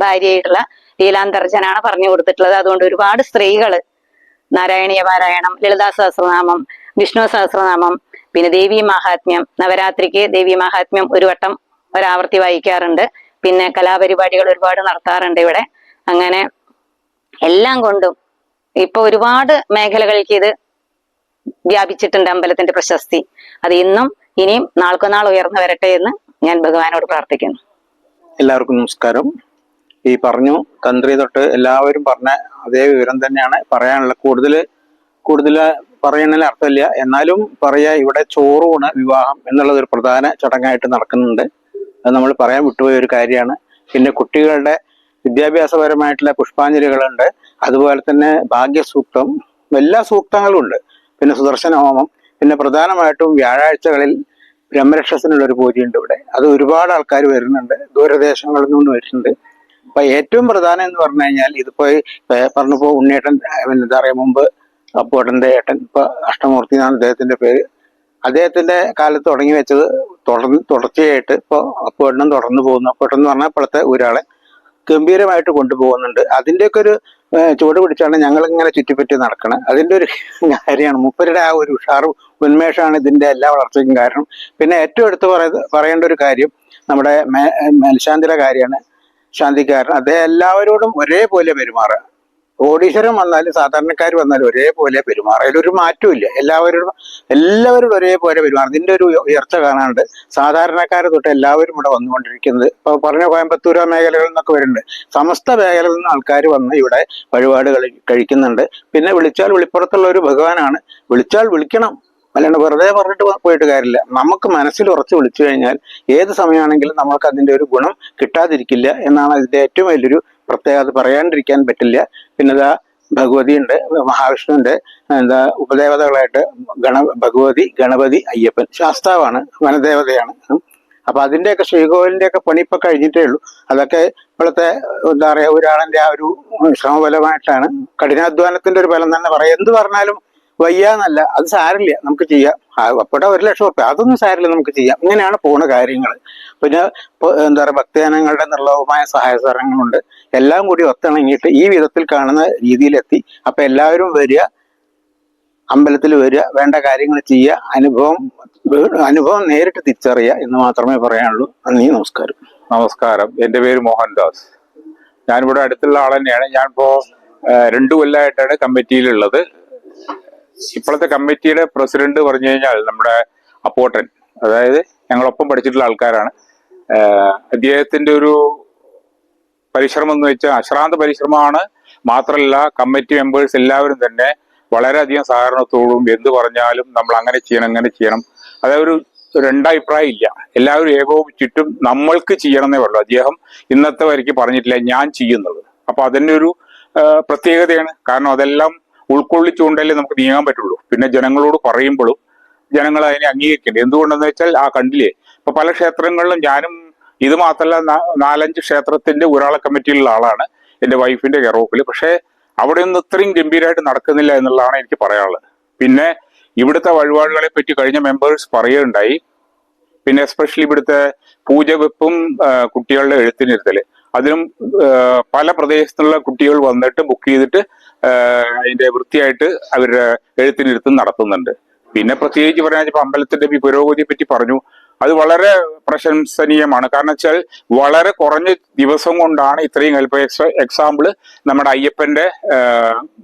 ഭാര്യയായിട്ടുള്ള ലീലാന്തർജനാണ് പറഞ്ഞു കൊടുത്തിട്ടുള്ളത്. അതുകൊണ്ട് ഒരുപാട് സ്ത്രീകൾ നാരായണീയ പാരായണം ലളിതാ സഹസ്രനാമം വിഷ്ണു സഹസ്രനാമം പിന്നെ ദേവി മഹാത്മ്യം നവരാത്രിക്ക് ദേവി മഹാത്മ്യം ഒരു വട്ടം ഒരാവർത്തി വായിക്കാറുണ്ട്. പിന്നെ കലാപരിപാടികൾ ഒരുപാട് നടത്താറുണ്ട് ഇവിടെ. അങ്ങനെ എല്ലാം കൊണ്ടും ഇപ്പൊ ഒരുപാട് മേഖലകളിലേക്ക് ഇത് വ്യാപിച്ചിട്ടുണ്ട് അമ്പലത്തിന്റെ പ്രശസ്തി. അത് ഇന്നും ഇനിയും നാൾക്കുനാൾ ഉയർന്നു വരട്ടെ എന്ന് ഞാൻ ഭഗവാനോട് പ്രാർത്ഥിക്കുന്നു. എല്ലാവർക്കും നമസ്കാരം. ഈ പറഞ്ഞു തന്ത്രി തൊട്ട് എല്ലാവരും പറഞ്ഞ അതേ വിവരം തന്നെയാണ് പറയാനുള്ള കൂടുതൽ കൂടുതൽ പറയണതിൽ അർത്ഥമില്ല. എന്നാലും പറയാ ഇവിടെ ചോറൂണ് വിവാഹം എന്നുള്ളത് ഒരു പ്രധാന ചടങ്ങായിട്ട് നടക്കുന്നുണ്ട്. അത് നമ്മൾ പറയാൻ വിട്ടുപോയ ഒരു കാര്യമാണ്. പിന്നെ കുട്ടികളുടെ വിദ്യാഭ്യാസപരമായിട്ടുള്ള പുഷ്പാഞ്ജലികളുണ്ട്. അതുപോലെ തന്നെ ഭാഗ്യസൂക്തം എല്ലാ സൂക്തങ്ങളും ഉണ്ട് പിന്നെ സുദർശന ഹോമം പിന്നെ പ്രധാനമായിട്ടും വ്യാഴാഴ്ചകളിൽ ബ്രഹ്മരക്ഷസിനുള്ള ഒരു പൂജയുണ്ട് ഇവിടെ. അത് ഒരുപാട് ആൾക്കാർ വരുന്നുണ്ട്. ദൂരദേശങ്ങളിൽ നിന്ന് വരുന്നുണ്ട്. അപ്പൊ ഏറ്റവും പ്രധാനം എന്ന് പറഞ്ഞു കഴിഞ്ഞാൽ ഇതിപ്പോ പറഞ്ഞപ്പോ പിന്നെ എന്താ പറയാ മുമ്പ് അപ്പോട്ടന്റെ ഏട്ടൻ ഇപ്പൊ അഷ്ടമൂർത്തി എന്നാണ് അദ്ദേഹത്തിന്റെ പേര്. അദ്ദേഹത്തിന്റെ കാലത്ത് തുടങ്ങി വെച്ചത് തുടർന്ന് തുടർച്ചയായിട്ട് ഇപ്പോൾ അപ്പോട്ടനും തുടർന്ന് പോകുന്നു. എന്ന് പറഞ്ഞാൽ ഇപ്പോഴത്തെ ഒരാളെ ഗംഭീരമായിട്ട് കൊണ്ടുപോകുന്നുണ്ട്. അതിന്റെയൊക്കെ ഒരു ചുവട് പിടിച്ചാണ് ഞങ്ങൾ ഇങ്ങനെ ചുറ്റിപ്പറ്റി നടക്കണം. അതിന്റെ ഒരു കാര്യമാണ്. മുപ്പരുടെ ആ ഒരു ഉഷാറും ഉന്മേഷമാണ് ഇതിന്റെ എല്ലാ വളർച്ചയ്ക്കും കാരണം. പിന്നെ ഏറ്റവും എടുത്ത് പറയ പറയേണ്ട ഒരു കാര്യം നമ്മുടെ മേൽശാന്തിയുടെ കാര്യമാണ്. ശാന്തിക്കാരൻ അദ്ദേഹം എല്ലാവരോടും ഒരേപോലെ പെരുമാറുക. കോടീശ്വരം വന്നാലും സാധാരണക്കാർ വന്നാലും ഒരേപോലെ പെരുമാറും. അതിലൊരു മാറ്റമില്ല എല്ലാവരും എല്ലാവരും ഒരേപോലെ പെരുമാറും. ഇതിന്റെ ഒരു ഉയർച്ച കാണാണ്ട് സാധാരണക്കാരെ തൊട്ട് എല്ലാവരും ഇവിടെ വന്നുകൊണ്ടിരിക്കുന്നത്. ഇപ്പൊ പറഞ്ഞ കോയമ്പത്തൂര മേഖലകളിൽ നിന്നൊക്കെ വരുന്നുണ്ട്. സമസ്ത മേഖലകളിൽ നിന്ന് ആൾക്കാർ വന്ന് ഇവിടെ വഴിപാട് കഴിക്കുന്നുണ്ട്. പിന്നെ വിളിച്ചാൽ വിളിപ്പുറത്തുള്ള ഒരു ഭഗവാനാണ്. വിളിച്ചാൽ വിളിക്കണം. അല്ലാണ്ട് വെറുതെ പറഞ്ഞിട്ട് പോയിട്ട് കാര്യമില്ല. നമുക്ക് മനസ്സിൽ ഉറച്ച് വിളിച്ചു കഴിഞ്ഞാൽ ഏത് സമയമാണെങ്കിലും നമുക്ക് അതിന്റെ ഒരു ഗുണം കിട്ടാതിരിക്കില്ല എന്നാണ് അതിന്റെ ഏറ്റവും വലിയൊരു പ്രത്യേകത പറയാണ്ടിരിക്കാൻ പറ്റില്ല. പിന്നെ ഇതാ ഭഗവതി ഉണ്ട് മഹാവിഷ്ണുവിന്റെ എന്താ ഉപദേവതകളായിട്ട് ഗണ ഭഗവതി ഗണപതി അയ്യപ്പൻ ശാസ്താവാണ് വനദേവതയാണ്. അപ്പൊ അതിന്റെയൊക്കെ ശ്രീകോവിലിന്റെയൊക്കെ പണി ഇപ്പൊ കഴിഞ്ഞിട്ടേ ഉള്ളൂ. അതൊക്കെ ഇപ്പോഴത്തെ എന്താ പറയാ ഒരാളിന്റെ ആ ഒരു ശ്രമബലമായിട്ടാണ് കഠിനാധ്വാനത്തിന്റെ ഒരു ഫലം തന്നെ പറയാം. എന്ത് പറഞ്ഞാലും വയ്യാന്നല്ല അത് സാരില്ല നമുക്ക് ചെയ്യാം. ആ, അപ്പോടെ ഒരു ലക്ഷം ഉറപ്പ് അതൊന്നും സാരില്ല നമുക്ക് ചെയ്യാം. ഇങ്ങനെയാണ് പോണ കാര്യങ്ങൾ. പിന്നെ എന്താ പറയുക ഭക്തജനങ്ങളുടെ നിർലോഭമായ സഹായ സഹകരണങ്ങളുണ്ട്. എല്ലാം കൂടി ഒത്തിണങ്ങിയിട്ട് ഈ വിധത്തിൽ കാണുന്ന രീതിയിലെത്തി. അപ്പൊ എല്ലാവരും വരിക അമ്പലത്തിൽ വരിക വേണ്ട കാര്യങ്ങൾ ചെയ്യുക അനുഭവം അനുഭവം നേരിട്ട് തിരിച്ചറിയുക എന്ന് മാത്രമേ പറയാനുള്ളൂ. നന്ദി നമസ്കാരം. നമസ്കാരം. എന്റെ പേര് മോഹൻദാസ്. ഞാനിവിടെ അടുത്തുള്ള ആൾ തന്നെയാണ് ഞാനിപ്പോ ഏഹ്, രണ്ടു കൊല്ലമായിട്ടാണ് കമ്മിറ്റിയിലുള്ളത്. ഇപ്പോഴത്തെ കമ്മിറ്റിയുടെ പ്രസിഡന്റ് പറഞ്ഞു കഴിഞ്ഞാൽ നമ്മുടെ അപ്പോട്ടൻ അതായത് ഞങ്ങളൊപ്പം പഠിച്ചിട്ടുള്ള ആൾക്കാരാണ്. അദ്ദേഹത്തിന്റെ ഒരു പരിശ്രമം എന്ന് വെച്ചാൽ അശ്രാന്ത പരിശ്രമമാണ്. മാത്രമല്ല കമ്മിറ്റി മെമ്പേഴ്സ് എല്ലാവരും തന്നെ വളരെയധികം സഹകരണത്തോടും എന്ത് പറഞ്ഞാലും നമ്മൾ അങ്ങനെ ചെയ്യണം അങ്ങനെ ചെയ്യണം. അതായത് ഒരു രണ്ടഭിപ്രായം ഇല്ല. എല്ലാവരും ഏകോപിച്ചിട്ടും നമ്മൾക്ക് ചെയ്യണമെന്നേ ഉള്ളൂ. അദ്ദേഹം ഇന്നത്തെ വരയ്ക്ക് പറഞ്ഞിട്ടില്ല ഞാൻ ചെയ്യുന്നത്. അപ്പൊ അതിന്റെ ഒരു പ്രത്യേകതയാണ്. കാരണം അതെല്ലാം ഉൾക്കൊള്ളിച്ചുകൊണ്ടല്ലേ നമുക്ക് നീങ്ങാൻ പറ്റുള്ളൂ. പിന്നെ ജനങ്ങളോട് പറയുമ്പോഴും ജനങ്ങൾ അതിനെ അംഗീകരിക്കേണ്ടത് എന്തുകൊണ്ടെന്ന് വെച്ചാൽ ആ കണ്ടില്ലേ ഇപ്പൊ പല ക്ഷേത്രങ്ങളിലും ഞാനും ഇത് മാത്രമല്ല നാലഞ്ച് ക്ഷേത്രത്തിന്റെ ഒരാളെ കമ്മിറ്റിയിലുള്ള ആളാണ് എന്റെ വൈഫിന്റെ കെറോപ്പിൽ പക്ഷേ അവിടെ ഒന്നും ഇത്രയും ഗംഭീരമായിട്ട് നടക്കുന്നില്ല എന്നുള്ളതാണ് എനിക്ക് പറയാനുള്ളത്. പിന്നെ ഇവിടുത്തെ വഴിപാടുകളെ പറ്റി കഴിഞ്ഞ മെമ്പേഴ്സ് പറയുകയുണ്ടായി. പിന്നെ എസ്പെഷ്യലി ഇവിടുത്തെ പൂജ വെപ്പും ആ, കുട്ടികളുടെ എഴുത്തിനിരുത്തൽ. അതിനും പല പ്രദേശത്തുള്ള കുട്ടികൾ വന്നിട്ട് ബുക്ക് ചെയ്തിട്ട് അതിന്റെ വൃത്തിയായിട്ട് അവരുടെ എഴുത്തിനിരുത്തും നടത്തുന്നുണ്ട്. പിന്നെ പ്രത്യേകിച്ച് പറഞ്ഞാൽ ഇപ്പൊ അമ്പലത്തിന്റെ പുരോഗതിയെ പറ്റി പറഞ്ഞു. അത് വളരെ പ്രശംസനീയമാണ്. കാരണം വെച്ചാൽ വളരെ കുറഞ്ഞ ദിവസം കൊണ്ടാണ് ഇത്രയും ഹെൽപ്പ് എക്സാമ്പിൾ നമ്മുടെ അയ്യപ്പന്റെ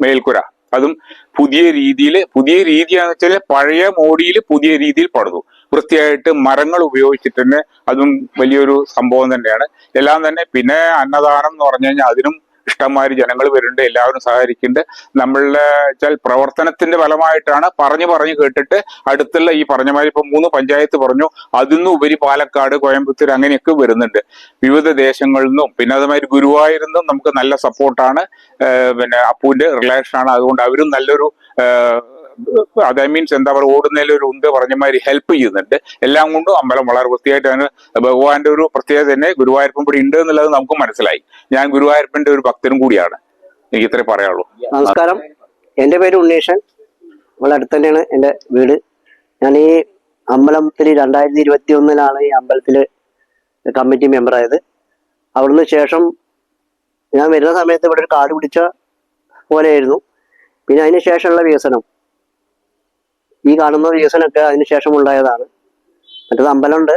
മേൽക്കുര. അതും പുതിയ രീതിയിൽ പുതിയ രീതിയാണെന്ന് വെച്ചാൽ പഴയ മോഡിയിൽ പുതിയ രീതിയിൽ പടുന്നു വൃത്തിയായിട്ട് മരങ്ങൾ ഉപയോഗിച്ചിട്ട് തന്നെ അതും വലിയൊരു സംഭവം തന്നെയാണ്. എല്ലാം തന്നെ പിന്നെ അന്നദാനം എന്ന് പറഞ്ഞു കഴിഞ്ഞാൽ അതിനും ഇഷ്ടംമാതിരി ജനങ്ങൾ വരുന്നുണ്ട് എല്ലാവരും സഹകരിക്കുന്നുണ്ട്. നമ്മളുടെ വെച്ചാൽ പ്രവർത്തനത്തിന്റെ ഫലമായിട്ടാണ് പറഞ്ഞു പറഞ്ഞു കേട്ടിട്ട് അടുത്തുള്ള ഈ പറഞ്ഞ മാതിരി ഇപ്പൊ മൂന്ന് പഞ്ചായത്ത് പറഞ്ഞു അതിൽ ഉപരി പാലക്കാട് കോയമ്പത്തൂർ അങ്ങനെയൊക്കെ വരുന്നുണ്ട്. വിവിധ ദേശങ്ങളിൽ നിന്നും പിന്നെ അതുമാതിരി ഗുരുവായൂരിൽ നിന്നും നമുക്ക് നല്ല സപ്പോർട്ടാണ് പിന്നെ അപ്പുവിന്റെ ആണ്. അതുകൊണ്ട് അവരും നല്ലൊരു അത് മീൻസ് എന്താ പറയുക ഓടുന്നതിലൊരു ഒരു ഉന്ത് പറഞ്ഞ മാതിരി ഹെൽപ്പ് ചെയ്യുന്നുണ്ട്. എല്ലാം കൊണ്ടും അമ്പലം വളരെ വൃത്തിയായിട്ട് വൃത്തിയായിട്ടാണ് ഭഗവാന്റെ ഒരു പ്രത്യേകത തന്നെ ഗുരുവായൂരപ്പൻ ഇവിടെ ഉണ്ട് എന്നുള്ളത് നമുക്ക് മനസ്സിലായി. ഞാൻ ഗുരുവായൂരപ്പന്റെ ഒരു ഭക്തനും കൂടിയാണ്. എനിക്ക് ഇത്രേ പറയാനുള്ളൂ. നമസ്കാരം. എന്റെ പേര് ഉണ്ണീഷൻ ഇവിടെ അടുത്ത് തന്നെയാണ് എന്റെ വീട്. ഞാൻ ഈ അമ്പലത്തിൽ രണ്ടായിരത്തി ഇരുപത്തി ഒന്നിലാണ് ഈ അമ്പലത്തിൽ കമ്മിറ്റി മെമ്പർ ആയത്. അവിടുന്ന് ശേഷം ഞാൻ വരുന്ന സമയത്ത് ഇവിടെ ഒരു കാട് പിടിച്ച പോലെയായിരുന്നു. പിന്നെ അതിന് ശേഷമുള്ള വികസനം. ഈ കാണുന്ന വികസനമൊക്കെ അതിന് ശേഷം ഉണ്ടായതാണ് മറ്റത് അമ്പലമുണ്ട്.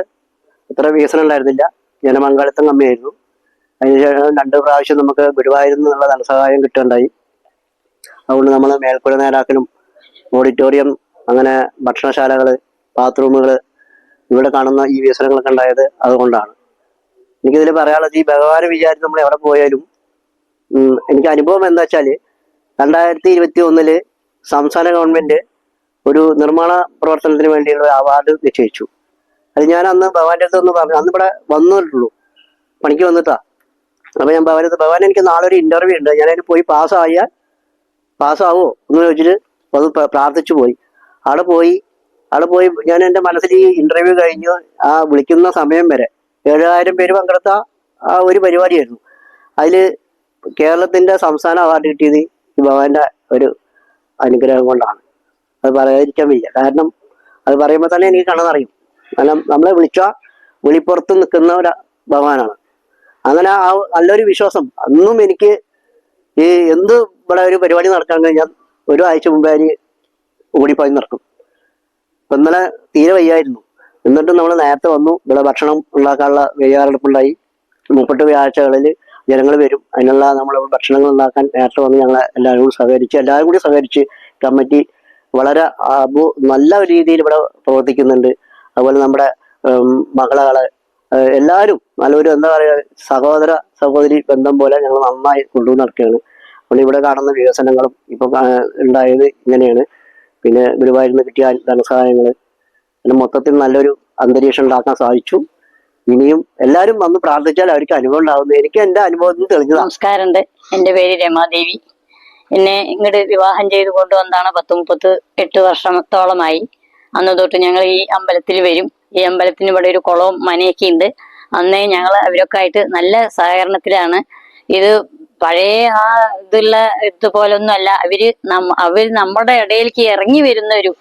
അത്ര വികസനം ഉണ്ടായിരുന്നില്ല ജനപങ്കാളിത്തം കമ്മിയായിരുന്നു. അതിനുശേഷം രണ്ട് പ്രാവശ്യം നമുക്ക് ഗുരുവായൂരിൽ നിന്നുള്ള ധനസഹായം കിട്ടുകയുണ്ടായി. അതുകൊണ്ട് നമ്മൾ മേൽക്കുര നേരാക്കലും ഓഡിറ്റോറിയം അങ്ങനെ ഭക്ഷണശാലകൾ ബാത്റൂമുകൾ ഇവിടെ കാണുന്ന ഈ വികസനങ്ങളൊക്കെ ഉണ്ടായത് അതുകൊണ്ടാണ്. എനിക്കിതിൽ പറയാനുള്ളത് ഈ ഭഗവാനെ വിചാരിച്ച് നമ്മൾ എവിടെ പോയാലും എനിക്ക് അനുഭവം എന്താ വെച്ചാൽ രണ്ടായിരത്തി ഇരുപത്തി ഒന്നിൽ സംസ്ഥാന ഗവൺമെന്റ് ഒരു നിർമ്മാണ പ്രവർത്തനത്തിന് വേണ്ടിയുള്ള അവാർഡ് നിശ്ചയിച്ചു. അത് ഞാൻ അന്ന് ഭഗവാന്റെ അടുത്ത് ഒന്ന് പറഞ്ഞു. അന്ന് ഇവിടെ വന്നിട്ടുള്ളൂ. പണിക്ക് വന്നിട്ടാ. അപ്പൊ ഞാൻ ഭഗവാന്റെ അടുത്ത് ഭഗവാൻ എനിക്ക് നാളെ ഒരു ഇന്റർവ്യൂ ഉണ്ട്. ഞാൻ അതിന് പോയി പാസ്സായാൽ പാസ്സാവോ എന്ന് ചോദിച്ചിട്ട് പ്രാർത്ഥിച്ചു പോയി. അവിടെ പോയി അവിടെ പോയി ഞാൻ എന്റെ മനസ്സിൽ ഈ ഇന്റർവ്യൂ കഴിഞ്ഞു. ആ വിളിക്കുന്ന സമയം വരെ ഏഴായിരം പേര് പങ്കെടുത്ത ആ ഒരു പരിപാടിയായിരുന്നു. അതിൽ കേരളത്തിന്റെ സംസ്ഥാന അവാർഡ് കിട്ടിയത് ഈ ഭഗവാന്റെ ഒരു അനുഗ്രഹം കൊണ്ടാണ്. അത് പറയാതിരിക്കാൻ വയ്യ. കാരണം അത് പറയുമ്പോൾ തന്നെ എനിക്ക് കണ്ണതറിയും കാരണം നമ്മളെ വിളിച്ച വിളിപ്പുറത്ത് നിൽക്കുന്ന ഒരു ഭഗവാനാണ്. അങ്ങനെ ആ നല്ലൊരു വിശ്വാസം. അന്നും എനിക്ക് ഈ എന്ത് ഇവിടെ ഒരു പരിപാടി നടക്കാൻ കഴിഞ്ഞാൽ ഒരു ആഴ്ച മുമ്പേ അതിന് ഓടിപ്പോയി നടക്കും. അപ്പൊ ഇന്നലെ തീരെ വയ്യായിരുന്നു. എന്നിട്ടും നമ്മൾ നേരത്തെ വന്നു. ഇവിടെ ഭക്ഷണം ഉണ്ടാക്കാനുള്ള തയ്യാറെടുപ്പുണ്ടായി. മുപ്പട്ട് വ്യാഴ്ചകളിൽ ജനങ്ങൾ വരും. അതിനുള്ള നമ്മൾ ഭക്ഷണങ്ങൾ ഉണ്ടാക്കാൻ നേരത്തെ വന്ന് ഞങ്ങൾ എല്ലാവരും കൂടി സഹകരിച്ച് എല്ലാവരും കൂടി സഹകരിച്ച് കമ്മിറ്റി വളരെ നല്ല രീതിയിൽ ഇവിടെ പ്രവർത്തിക്കുന്നുണ്ട്. അതുപോലെ നമ്മുടെ മകളകളെ എല്ലാവരും നല്ലൊരു എന്താ പറയുക സഹോദര സഹോദരി ബന്ധം പോലെ ഞങ്ങൾ നന്നായി കൊണ്ടുവന്ന് നടക്കുകയാണ് അപ്പോൾ ഇവിടെ കാണുന്ന വികസനങ്ങളും ഇപ്പൊ ഉണ്ടായത് ഇങ്ങനെയാണ്. പിന്നെ ഗുരുവായൂരിൽ നിന്ന് കിട്ടിയ ധനസഹായങ്ങൾ പിന്നെ മൊത്തത്തിൽ നല്ലൊരു അന്തരീക്ഷം ഉണ്ടാക്കാൻ സാധിച്ചു. ഇനിയും എല്ലാവരും വന്ന് പ്രാർത്ഥിച്ചാൽ അവർക്ക് അനുഭവം ഉണ്ടാകുന്നു എനിക്ക് എന്റെ അനുഭവത്തിൽ തെളിഞ്ഞു നമസ്കാരമുണ്ട്. എന്റെ പേര് രമാദേവി. എന്നെ ഇങ്ങോട്ട് വിവാഹം ചെയ്ത് കൊണ്ടുവന്നാണ് പത്ത് മുപ്പത്ത് എട്ട് വർഷത്തോളമായി. അന്ന് തൊട്ട് ഞങ്ങൾ ഈ അമ്പലത്തിൽ വരും. ഈ അമ്പലത്തിന് ഇവിടെ ഒരു കുളവും മനയൊക്കെ ഉണ്ട്. അന്നേ ഞങ്ങൾ അവരൊക്കെ ആയിട്ട് നല്ല സഹകരണത്തിലാണ്. ഇത് പഴയ ആ ഇതുള്ള ഇതുപോലൊന്നും അല്ല അവർ അവർ നമ്മുടെ ഇടയിലേക്ക് ഇറങ്ങി വരുന്ന ഒരു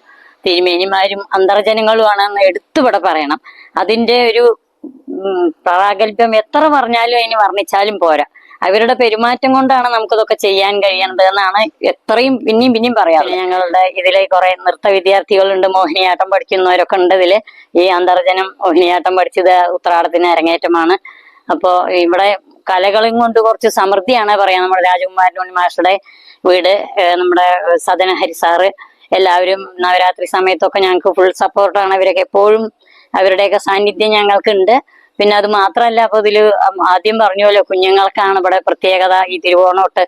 തിരുമേനിമാരും അന്തർജനങ്ങളുമാണെന്ന് എടുത്തുവിടെ പറയണം. അതിന്റെ ഒരു പ്രാഗൽഭ്യം എത്ര പറഞ്ഞാലും അതിന് വർണിച്ചാലും പോരാ. അവരുടെ പെരുമാറ്റം കൊണ്ടാണ് നമുക്കിതൊക്കെ ചെയ്യാൻ കഴിയുന്നത് എന്നാണ് എത്രയും പിന്നെയും പിന്നെയും പറയാം ഞങ്ങളുടെ ഇതിലെ കുറെ നൃത്ത വിദ്യാർത്ഥികളുണ്ട്. മോഹിനിയാട്ടം പഠിക്കുന്നവരൊക്കെ ഉണ്ട് ഇതിൽ. ഈ അന്തർജനം മോഹിനിയാട്ടം പഠിച്ചത് ഉത്രാടത്തിന് അരങ്ങേറ്റമാണ്. അപ്പോ ഇവിടെ കലകളും കൊണ്ട് കുറച്ച് സമൃദ്ധിയാണ് പറയാം. നമ്മുടെ രാജകുമാരൻ മാഷയുടെ വീട് നമ്മുടെ സദന ഹരിസാറ് എല്ലാവരും നവരാത്രി സമയത്തൊക്കെ ഞങ്ങൾക്ക് ഫുൾ സപ്പോർട്ടാണ് ഇവരൊക്കെ എപ്പോഴും അവരുടെയൊക്കെ സാന്നിധ്യം ഞങ്ങൾക്കുണ്ട്. പിന്നെ അത് മാത്രമല്ല അപ്പൊ ഇതിൽ ആദ്യം പറഞ്ഞല്ലോ കുഞ്ഞുങ്ങൾക്കാണ് ഇവിടെ പ്രത്യേകത ഈ തിരുവോണോട്ട്.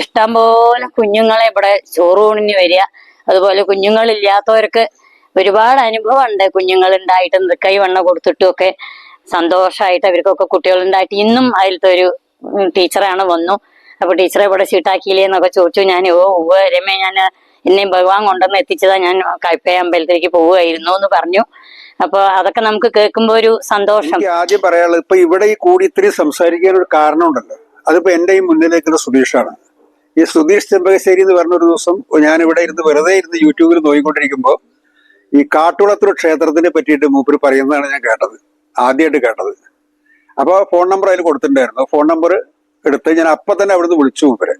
ഇഷ്ടം പോലെ കുഞ്ഞുങ്ങളെ ഇവിടെ ചോറൂണിന് വരിക. അതുപോലെ കുഞ്ഞുങ്ങളില്ലാത്തവർക്ക് ഒരുപാട് അനുഭവമുണ്ട്. കുഞ്ഞുങ്ങൾ ഉണ്ടായിട്ട് കൈ വണ്ണ കൊടുത്തിട്ടും ഒക്കെ സന്തോഷമായിട്ട് അവർക്കൊക്കെ കുട്ടികളുണ്ടായിട്ട്. ഇന്നും അതിലത്തെ ഒരു ടീച്ചറാണ് വന്നു. അപ്പൊ ടീച്ചറെ ഇവിടെ ചീട്ടാക്കിയില്ലേ എന്നൊക്കെ ചോദിച്ചു. ഞാൻ ഓ ഉവ്വ് രമേ ഞാൻ എന്നെയും ഭഗവാൻ കൊണ്ടുവന്ന് എത്തിച്ചതാ. ഞാൻ കൈപ്പയ അമ്പലത്തിലേക്ക് പോവുമായിരുന്നു എന്ന് പറഞ്ഞു. അപ്പൊ അതൊക്കെ നമുക്ക് കേൾക്കുമ്പോ ഒരു സന്തോഷം. ആദ്യം പറയാനുള്ളത് ഇപ്പൊ ഇവിടെ ഈ കൂടി ഇത്രയും സംസാരിക്കാൻ ഒരു കാരണം ഉണ്ടല്ലോ. അതിപ്പോ എന്റെ ഈ മുന്നിലേക്കുള്ള സുധീഷാണ് ഈ സുധീഷ് ചെമ്പകശ്ശേരി എന്ന് പറഞ്ഞ ഒരു ദിവസം ഞാൻ ഇവിടെ ഇരുന്ന് വെറുതെ ഇരുന്ന് യൂട്യൂബിൽ നോക്കിക്കൊണ്ടിരിക്കുമ്പോൾ ഈ കാട്ടുളത്തൂർ ക്ഷേത്രത്തിനെ പറ്റിയിട്ട് മൂപ്പര് പറയുന്നതാണ് ഞാൻ കേട്ടത്. ആദ്യമായിട്ട് കേട്ടത്. അപ്പോൾ ഫോൺ നമ്പർ അതിൽ കൊടുത്തിട്ടുണ്ടായിരുന്നു. ഫോൺ നമ്പർ എടുത്ത് ഞാൻ അപ്പം തന്നെ അവിടുന്ന് വിളിച്ചു മൂപ്പരെ.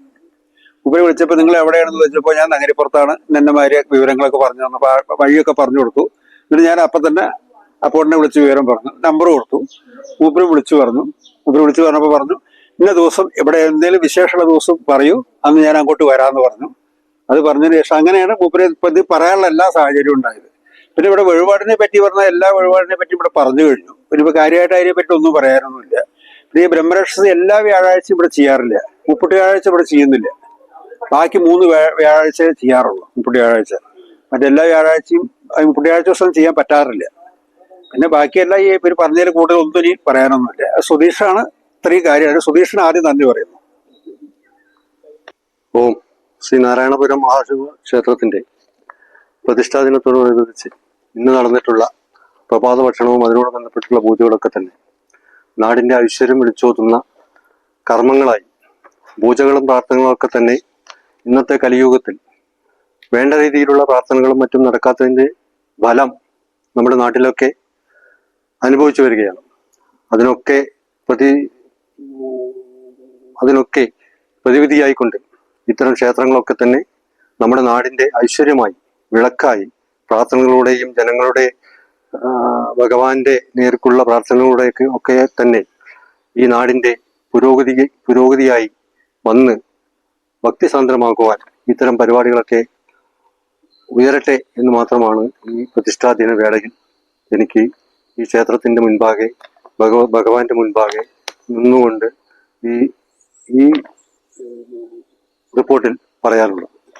മൂപ്പര് വിളിച്ചപ്പോൾ നിങ്ങൾ എവിടെയാണെന്ന് ചോദിച്ചപ്പോൾ ഞാൻ നഗരിപ്പുറത്താണ് നിന്നമാര് വിവരങ്ങളൊക്കെ പറഞ്ഞു തന്നു. വഴിയൊക്കെ പറഞ്ഞു കൊടുത്തു. എന്നിട്ട് ഞാൻ അപ്പം തന്നെ അപ്പോട്ടിനെ വിളിച്ച് വിവരം പറഞ്ഞു. നമ്പർ കൊടുത്തു. മൂപ്പര് വിളിച്ചു പറഞ്ഞു. മൂപ്പര് വിളിച്ചു പറഞ്ഞപ്പോൾ പറഞ്ഞു ഇന്ന ദിവസം ഇവിടെ എന്തെങ്കിലും വിശേഷമുള്ള ദിവസം പറയൂ. അന്ന് ഞാൻ അങ്ങോട്ട് വരാമെന്ന് പറഞ്ഞു. അത് പറഞ്ഞതിന് ശേഷം അങ്ങനെയാണ് മൂപ്പര് ഇത് പറയാനുള്ള എല്ലാ സാഹചര്യവും ഉണ്ടായത്. പിന്നെ ഇവിടെ വഴിപാടിനെ പറ്റി പറഞ്ഞ എല്ലാ വഴിപാടിനെ പറ്റി ഇവിടെ പറഞ്ഞു കഴിഞ്ഞു. പിന്നെ ഇപ്പൊ കാര്യമായിട്ട് അതിനെ പറ്റി ഒന്നും പറയാനൊന്നുമില്ല. പിന്നെ ഈ ബ്രഹ്മരക്ഷസ് എല്ലാ വ്യാഴാഴ്ചയും ഇവിടെ ചെയ്യാറില്ല. മുപ്പത്തി വ്യാഴാഴ്ച ഇവിടെ ചെയ്യുന്നില്ല. ബാക്കി മൂന്ന് വ്യാ- വ്യാഴാഴ്ച ചെയ്യാറുള്ളൂ മുപ്പത്തി വ്യാഴാഴ്ച. മറ്റെല്ലാ വ്യാഴാഴ്ചയും വ്യാഴാഴ്ച ദിവസം ചെയ്യാൻ പറ്റാറില്ല. പിന്നെ ബാക്കിയെല്ലാം ഈ ഇവർ പറഞ്ഞതിൽ കൂടുതൽ ഒന്നും ഇനി പറയാനൊന്നുമില്ല. സുധീഷാണ് ഇത്രയും കാര്യമാണ് സുധീഷിന് ആദ്യം നന്ദി പറയുന്നു. ഓം ശ്രീ നാരായണപുരം മഹാശിവ ക്ഷേത്രത്തിന്റെ പ്രതിഷ്ഠാ ദിനത്തോടനുബന്ധിച്ച് ഇന്ന് നടന്നിട്ടുള്ള പ്രഭാത ഭക്ഷണവും അതിനോട് ബന്ധപ്പെട്ടുള്ള പൂജകളൊക്കെ തന്നെ നാടിന്റെ ഐശ്വര്യം വിളിച്ചോതുന്ന കർമ്മങ്ങളായി. പൂജകളും പ്രാർത്ഥനകളും ഒക്കെ തന്നെ ഇന്നത്തെ കലിയുഗത്തിൽ വേണ്ട രീതിയിലുള്ള പ്രാർത്ഥനകളും മറ്റും നടക്കാത്തതിന്റെ ഫലം നമ്മുടെ നാട്ടിലൊക്കെ അനുഭവിച്ചു വരികയാണ്. അതിനൊക്കെ പ്രതി അതിനൊക്കെ പ്രതിവിധിയായിക്കൊണ്ട് ഇത്തരം ക്ഷേത്രങ്ങളൊക്കെ തന്നെ നമ്മുടെ നാടിന്റെ ഐശ്വര്യമായി വിളക്കായി പ്രാർത്ഥനകളുടെയും ജനങ്ങളുടെ ഭഗവാന്റെ നേർക്കുള്ള പ്രാർത്ഥനകളുടെയൊക്കെ ഒക്കെ തന്നെ ഈ നാടിന്റെ പുരോഗതി പുരോഗതിയായി വന്ന് ഭക്തിസാന്ദ്രമാക്കുവാൻ ഇത്തരം പരിപാടികളൊക്കെ ഉയരട്ടെ എന്ന് മാത്രമാണ് ഈ പ്രതിഷ്ഠാദിന വേളയിൽ എനിക്ക് ഈ ക്ഷേത്രത്തിന്റെ മുൻപാകെ ഭഗവ ഭഗവാന്റെ മുൻപാകെ നിന്നുകൊണ്ട് ഈ ഈ റിപ്പോർട്ടിൽ പറയാനുള്ളത്.